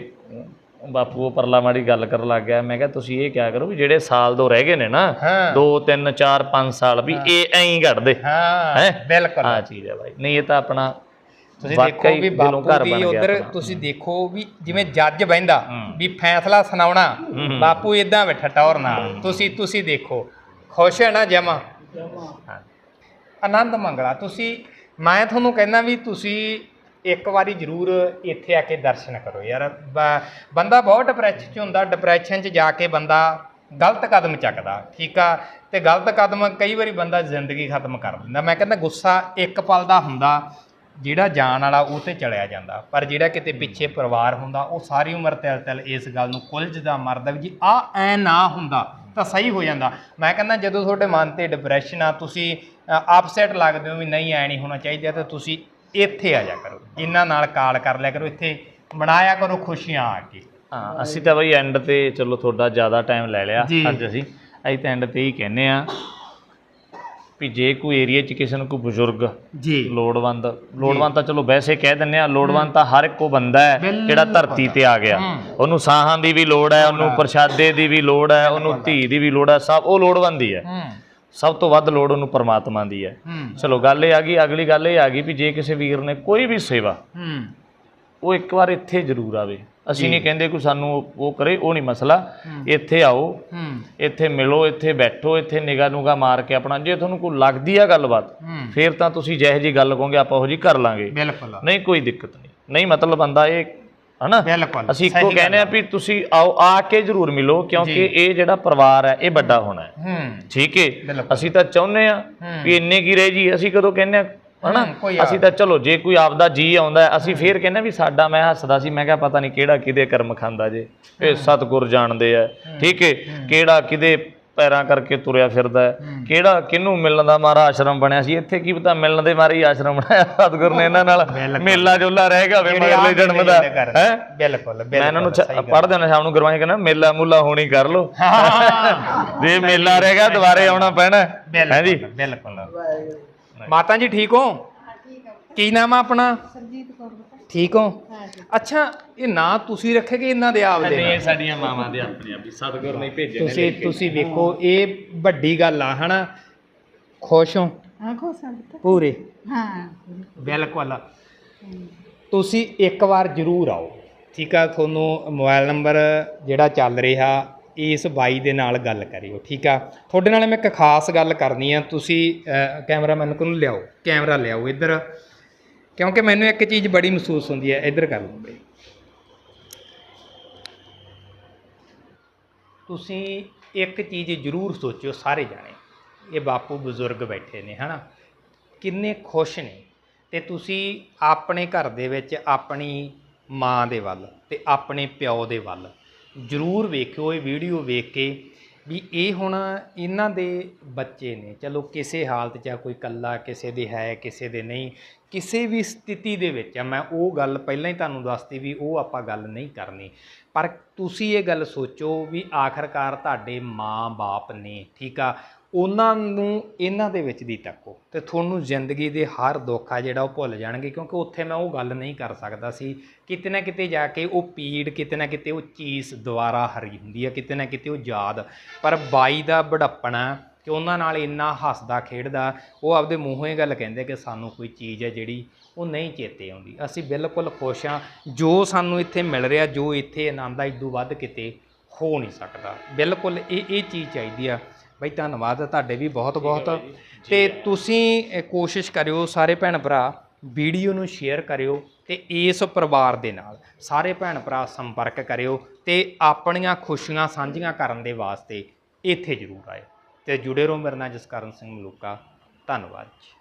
ਬਾਪੂ ਉਹ ਪਰਲਾ ਮਾੜੀ ਗੱਲ ਕਰਨ ਲੱਗ ਗਿਆ। ਮੈਂ ਕਿਹਾ ਤੁਸੀਂ ਇਹ ਕਿਆ ਕਰੋ ਵੀ ਜਿਹੜੇ ਸਾਲ ਦੋ ਰਹਿ ਗਏ ਨੇ ਨਾ ਹਾਂ। 2 3 4 5 ਸਾਲ ਵੀ ਇਹ ਐਂ ਘੜਦੇ ਹਾਂ ਹੈਂ? ਬਿਲਕੁਲ। ਆ ਚੀਜ਼ ਹੈ ਬਾਈ। ਨਹੀਂ ਇਹ ਤਾਂ ਆਪਣਾ ਤੁਸੀਂ ਦੇਖੋ ਵੀ ਬਾਪੂ ਦੀ ਉਧਰ। ਤੁਸੀਂ ਦੇਖੋ ਵੀ ਜਿਵੇਂ ਜੱਜ ਬਹਿੰਦਾ ਹੂੰ। ਵੀ ਫੈਸਲਾ ਸੁਣਾਉਣਾ। ਬਾਪੂ ਇਦਾਂ ਬੈਠਾ ਟੌਰ ਨਾਲ। ਤੁਸੀਂ ਤੁਸੀਂ ਦੇਖੋ। ਖੁਸ਼ ਹੈ ਨਾ ਜਮਾ? ਆਨੰਦ ਮੰਗਲਾ ਤੁਸੀਂ ਮੈਂ ਤੁਹਾਨੂੰ ਕਹਿੰਦਾ ਵੀ ਤੁਸੀਂ ਇੱਕ ਵਾਰੀ ਜ਼ਰੂਰ ਇੱਥੇ ਆ ਕੇ ਦਰਸ਼ਨ ਕਰੋ ਯਾਰ। ਬ- ਬੰਦਾ ਬਹੁਤ ਡਿਪਰੈਸ਼ਨ 'ਚ ਹੁੰਦਾ ਡਿਪਰੈਸ਼ਨ 'ਚ ਜਾ ਕੇ ਬੰਦਾ ਗਲਤ ਕਦਮ ਚੱਕਦਾ, ਠੀਕ ਆ? ਤੇ ਗਲਤ ਕਦਮ ਕਈ ਵਾਰੀ ਬੰਦਾ ਜ਼ਿੰਦਗੀ ਖਤਮ ਕਰ ਦਿੰਦਾ। ਮੈਂ ਕਹਿੰਦਾ ਗੁੱਸਾ ਇੱਕ ਪਲ ਦਾ ਹੁੰਦਾ, ਜਿਹੜਾ ਜਾਣ ਵਾਲਾ ਉਹ ਤੇ ਚਲਿਆ ਜਾਂਦਾ। ਪਰ ਜਿਹੜਾ ਕਿਤੇ ਪਿੱਛੇ ਪਰਿਵਾਰ ਹੁੰਦਾ, ਉਹ ਸਾਰੀ ਉਮਰ ਤਿਲ ਤਿਲ ਇਸ ਗੱਲ ਨੂੰ ਕੁਲਝਦਾ, ਮਰਦਾ ਵੀ ਜੀ, ਆ ਐ ਨਾ ਹੁੰਦਾ ਤਾਂ ਸਹੀ ਹੋ ਜਾਂਦਾ। ਮੈਂ ਕਹਿੰਦਾ ਜਦੋਂ ਤੁਹਾਡੇ ਮਨ ਤੇ ਡਿਪਰੈਸ਼ਨ ਆ, ਤੁਸੀਂ ਅਪਸੈਟ ਲੱਗਦੇ ਹੋ ਵੀ ਨਹੀਂ ਐ ਨਹੀਂ ਹੋਣਾ ਚਾਹੀਦਾ ਤਾਂ ਤੁਸੀਂ ਇੱਥੇ ਆ ਜਾ ਕਰੋ। ਇਹਨਾਂ ਨਾਲ ਕਾਲ ਕਰ ਲਿਆ ਕਰੋ ਇੱਥੇ ਮਨਾਇਆ ਕਰੋ ਖੁਸ਼ੀਆਂ ਆ ਕੇ। ਹਾਂ ਅਸੀਂ ਤਾਂ ਬਈ ਐਂਡ ਤੇ ਚਲੋ ਤੁਹਾਡਾ ਜ਼ਿਆਦਾ ਟਾਈਮ ਲੈ ਲਿਆ। ਅੱਜ ਅਸੀਂ। ਅਸੀਂ ਤਾਂ ਐਂਡ ਤੇ ਹੀ ਕਹਿੰਨੇ ਆ ਵੀ ਜੇ ਕੋਈ ਏਰੀਆ 'ਚ ਕਿਸੇ ਨੂੰ ਕੋਈ ਬਜ਼ੁਰਗ ਜੀ। ਲੋੜਵੰਦ ਲੋੜਵੰਦ ਤਾਂ ਚਲੋ ਵੈਸੇ ਕਹਿ ਦਿੰਨੇ ਆ ਲੋੜਵੰਦ ਤਾਂ ਹਰ ਇੱਕੋ ਬੰਦਾ ਹੈ ਜਿਹੜਾ ਧਰਤੀ ਤੇ ਆ ਗਿਆ। ਉਹਨੂੰ ਸਾਹਾਂ ਦੀ ਵੀ ਲੋੜ ਹੈ ਉਹਨੂੰ ਪ੍ਰਸ਼ਾਦੇ ਦੀ ਵੀ ਲੋੜ ਹੈ ਉਹਨੂੰ ਧੀ ਦੀ ਵੀ ਲੋੜ ਹੈ ਸਭ ਉਹ ਲੋੜਵੰਦ ਹੈ। ਹੂੰ। ਸਭ ਤੋਂ ਵੱਧ ਲੋੜ ਉਹਨੂੰ ਪਰਮਾਤਮਾ ਦੀ ਹੈ। ਚਲੋ ਗੱਲ ਇਹ ਆ ਗਈ ਅਗਲੀ ਗੱਲ ਇਹ ਆ ਗਈ ਵੀ ਜੇ ਕਿਸੇ ਵੀਰ ਨੇ ਕੋਈ ਵੀ ਸੇਵਾ ਉਹ ਇੱਕ ਵਾਰ ਇੱਥੇ ਜ਼ਰੂਰ ਆਵੇ। ਅਸੀਂ ਨਹੀਂ ਕਹਿੰਦੇ ਕੋਈ ਸਾਨੂੰ ਉਹ- ਕਰੇ ਉਹ ਨਹੀਂ ਮਸਲਾ। ਇੱਥੇ ਆਓ ਇੱਥੇ ਮਿਲੋ ਇੱਥੇ ਬੈਠੋ ਇੱਥੇ ਨਿਗਾਹ ਨੂਗਾ ਮਾਰ ਕੇ ਆਪਣਾ ਜੇ ਤੁਹਾਨੂੰ ਕੋਈ ਲੱਗਦੀ ਆ ਗੱਲਬਾਤ ਫੇਰ ਤਾਂ ਤੁਸੀਂ ਜਿਹੋ ਜੀ ਗੱਲ ਕਹੋਗੇ ਆਪਾਂ ਉਹ ਜੀ ਕਰ ਲਾਂਗੇ। ਬਿਲਕੁਲ। ਨਹੀਂ ਕੋਈ ਦਿੱਕਤ ਨਹੀਂ। ਨਹੀਂ ਮਤਲਬ ਬੰਦਾ ਇਹ ਹਨਾ? ਬਿਲਕੁਲ ਅਸੀਂ ਇੱਕੋ ਕਹਿੰਦੇ ਆ। ਵੀ ਤੁਸੀਂ ਆਓ ਆ ਕੇ ਜ਼ਰੂਰ ਮਿਲੋ ਕਿਉਂਕਿ ਇਹ ਜਿਹੜਾ ਪਰਿਵਾਰ ਹੈ ਇਹ ਵੱਡਾ ਹੋਣਾ ਹੈ। ਹੂੰ। ਠੀਕ ਹੈ। ਅਸੀਂ ਤਾਂ ਚਾਹੁੰਦੇ ਆ। ਵੀ ਇੰਨੇ ਕੀ ਰਹਿ ਜੀ ਅਸੀਂ ਕਦੋਂ ਕਹਿੰਦੇ ਆ ਹਨਾ? ਅਸੀਂ ਤਾਂ ਚਲੋ ਜੇ ਕੋਈ ਆਪਦਾ ਜੀ ਆਉਂਦਾ ਅਸੀਂ ਫੇਰ ਕਹਿੰਦੇ ਵੀ ਸਾਡਾ ਮੈਂ ਹੱਸਦਾ ਸੀ ਮੈਂ ਕਿਹਾ ਪਤਾ ਨਹੀਂ ਕਿਹੜਾ ਕਿਹਦੇ ਕਰਮ ਖਾਂਦਾ ਜੇ। ਇਹ ਸਤਿਗੁਰ ਜਾਣਦੇ ਆ। ਠੀਕ ਹੈ। ਕਿਹੜਾ ਕਿਹਦੇ ਪੈਰਾਂ ਕਰਕੇ ਤੁਰਿਆ ਫਿਰਦਾ ਹੈ। ਕਿਹੜਾ ਕਿਹਨੂੰ ਮਿਲਣ ਦਾ ਮਾਰਾ ਆਸ਼ਰਮ ਬਣਿਆ ਸੀ? ਇੱਥੇ ਕੀ ਪਤਾ ਮਿਲਣ ਦੇ ਮਾਰੇ ਹੀ ਆਸ਼ਰਮ ਬਣਾਇਆ। ਸਤਿਗੁਰ ਨੇ ਇਹਨਾਂ ਨਾਲ ਮੇਲਾ ਜੋਲਾ ਰਹਿ ਗਿਆ ਵੇ ਮਗਲੇ ਜਨਮ ਦਾ। ਹੈ? ਬਿਲਕੁਲ ਮੈਂ ਇਹਨਾਂ ਨੂੰ। ਪੜ੍ਹਦੇ ਨੇ ਸ਼ਾਮ ਨੂੰ ਗੁਰਬਾਣੀ ਕਹਿੰਦਾ ਮੇਲਾ ਮੂਲਾ ਹੋਣੀ ਕਰ ਲੋ ਜੇ ਮੇਲਾ ਰਹਿ ਗਿਆ ਦੁਬਾਰੇ ਆਉਣਾ ਪੈਣਾ ਹੈ। ਜੀ? ਬਿਲਕੁਲ। ਮਾਤਾ ਜੀ ਠੀਕ ਹੋ? ਕੀ ਨਾਮ ਆ ਆਪਣਾ? ਠੀਕ ਹੋ? ਅੱਛਾ ਇਹ ਨਾਂ ਤੁਸੀਂ ਰੱਖੇ ਕਿ ਇਹਨਾਂ ਦੇ ਆਪ ਦੇ? ਇਹ ਸਾਡੀਆਂ ਮਾਵਾਂ ਦੇ ਆਪਣੇ ਆਪੀ ਸਤਿਗੁਰ ਨੇ ਭੇਜੇ ਤੁਸੀਂ ਤੁਸੀਂ ਵੇਖੋ ਇਹ ਵੱਡੀ ਗੱਲ ਆ ਹਨਾ? ਖੁਸ਼ ਹੋ? ਆਖੋ ਸੰਗਤ ਪੂਰੇ? ਹਾਂ। ਬਿਲਕੁਲ। ਤੁਸੀਂ ਇੱਕ ਵਾਰ ਜ਼ਰੂਰ ਆਓ। ਠੀਕ ਆ ਤੁਹਾਨੂੰ ਮੋਬਾਈਲ ਨੰਬਰ ਜਿਹੜਾ ਚੱਲ ਰਿਹਾ ਇਸ ਬਾਈ ਦੇ ਨਾਲ ਗੱਲ ਕਰਿਓ ਠੀਕ ਆ? ਤੁਹਾਡੇ ਨਾਲ ਮੈਂ ਇੱਕ ਖਾਸ ਗੱਲ ਕਰਨੀ ਆ ਤੁਸੀਂ ਕੈਮਰਾਮੈਨ ਕੋਲ ਲਿਆਓ ਕੈਮਰਾ ਲਿਆਓ ਇੱਧਰ। ਕਿਉਂਕਿ ਮੈਨੂੰ ਇੱਕ ਚੀਜ਼ ਬੜੀ ਮਹਿਸੂਸ ਹੁੰਦੀ ਹੈ, ਇੱਧਰ ਕਰ ਲਓ। ਬਈ ਤੁਸੀਂ ਇੱਕ ਚੀਜ਼ ਜ਼ਰੂਰ ਸੋਚਿਓ, ਸਾਰੇ ਜਾਣੇ। ਇਹ ਬਾਪੂ ਬਜ਼ੁਰਗ ਬੈਠੇ ਨੇ, ਹਨਾ? ਕਿੰਨੇ ਖੁਸ਼ ਨੇ। ਤੇ ਤੁਸੀਂ ਆਪਣੇ ਘਰ ਦੇ ਵਿੱਚ ਆਪਣੀ ਮਾਂ ਦੇ ਵੱਲ ਤੇ ਆਪਣੇ ਪਿਓ ਦੇ ਵੱਲ ਜ਼ਰੂਰ ਵੇਖਿਓ, ਇਹ ਵੀਡੀਓ ਵੇਖ ਕੇ ਵੀ ਇਹ ਹੁਣ ਇਹਨਾਂ ਦੇ ਬੱਚੇ ਨੇ। ਚਲੋ, ਕਿਸੇ ਹਾਲਤ 'ਚ ਕੋਈ ਕੱਲਾ ਕਿਸੇ ਦੇ ਹੈ, ਕਿਸੇ ਦੇ ਨਹੀਂ। ਕਿਸੇ ਵੀ ਸਥਿਤੀ ਦੇ ਵਿੱਚ ਆ, ਮੈਂ ਉਹ ਗੱਲ ਪਹਿਲਾਂ ਹੀ ਤੁਹਾਨੂੰ ਦੱਸਤੀ ਵੀ ਉਹ ਆਪਾਂ ਗੱਲ ਨਹੀਂ ਕਰਨੀ। ਪਰ ਤੁਸੀਂ ਇਹ ਗੱਲ ਸੋਚੋ ਵੀ ਆਖਰਕਾਰ ਤੁਹਾਡੇ ਮਾਂ-ਬਾਪ ਨੇ, ਠੀਕ ਆ, ਉਹਨਾਂ ਨੂੰ ਇਹਨਾਂ ਦੇ ਵਿੱਚ ਦੀ ਤੱਕੋ ਤੇ ਤੁਹਾਨੂੰ ਜ਼ਿੰਦਗੀ ਦੇ ਹਰ ਦੁੱਖ ਆ ਜਿਹੜਾ ਉਹ ਭੁੱਲ ਜਾਣਗੇ, ਕਿਉਂਕਿ ਉੱਥੇ ਮੈਂ ਉਹ ਗੱਲ ਨਹੀਂ ਕਰ ਸਕਦਾ ਸੀ ਕਿਤੇ ਨਾ ਕਿਤੇ ਜਾ ਕੇ ਉਹ ਪੀੜ, ਕਿਤੇ ਨਾ ਕਿਤੇ ਉਹ ਚੀਜ਼ ਦੁਬਾਰਾ ਹਰੀ ਹੁੰਦੀ ਆ, ਕਿਤੇ ਨਾ ਕਿਤੇ ਉਹ ਯਾਦ। ਪਰ ਬਾਈ ਦਾ ਬੜੱਪਣਾ ਕਿ ਉਹਨਾਂ ਨਾਲ ਇੰਨਾ ਹੱਸਦਾ ਖੇਡਦਾ ਉਹ ਆਪਦੇ ਮੂੰਹੋਂ ਇਹ ਗੱਲ ਕਹਿੰਦੇ ਕਿ ਸਾਨੂੰ ਕੋਈ ਚੀਜ਼ ਹੈ ਜਿਹੜੀ ਉਹ ਨਹੀਂ ਚੇਤੇ ਆਉਂਦੀ। ਅਸੀਂ ਬਿਲਕੁਲ ਖੁਸ਼ ਹਾਂ ਜੋ ਸਾਨੂੰ ਇੱਥੇ ਮਿਲ ਰਿਹਾ ਜੋ ਇੱਥੇ ਆਨੰਦ ਆ ਇਦੋਂ ਵੱਧ ਕਿਤੇ ਹੋ ਨਹੀਂ ਸਕਦਾ। ਬਿਲਕੁਲ ਇਹ ਇਹ ਚੀਜ਼ ਚਾਹੀਦੀ ਆ। ਬਈ ਧੰਨਵਾਦ ਤੁਹਾਡੇ ਵੀ ਬਹੁਤ ਬਹੁਤ। ਤੇ ਤੁਸੀਂ ਕੋਸ਼ਿਸ਼ ਕਰਿਓ ਸਾਰੇ ਭੈਣ ਭਰਾ ਵੀਡੀਓ ਨੂੰ ਸ਼ੇਅਰ ਕਰਿਓ ਤੇ ਇਸ ਪਰਿਵਾਰ ਦੇ ਨਾਲ ਸਾਰੇ ਭੈਣ ਭਰਾ ਸੰਪਰਕ ਕਰਿਓ ਤੇ ਆਪਣੀਆਂ ਖੁਸ਼ੀਆਂ ਸਾਂਝੀਆਂ ਕਰਨ ਦੇ ਵਾਸਤੇ ਇੱਥੇ ਜ਼ਰੂਰ ਆਏ ਤੇ ਜੁੜੇ ਰਹੋ ਮੇਰੇ ਨਾਲ ਜਸਕਰਨ ਸਿੰਘ ਮਲੂਕਾ। ਧੰਨਵਾਦ ਜੀ।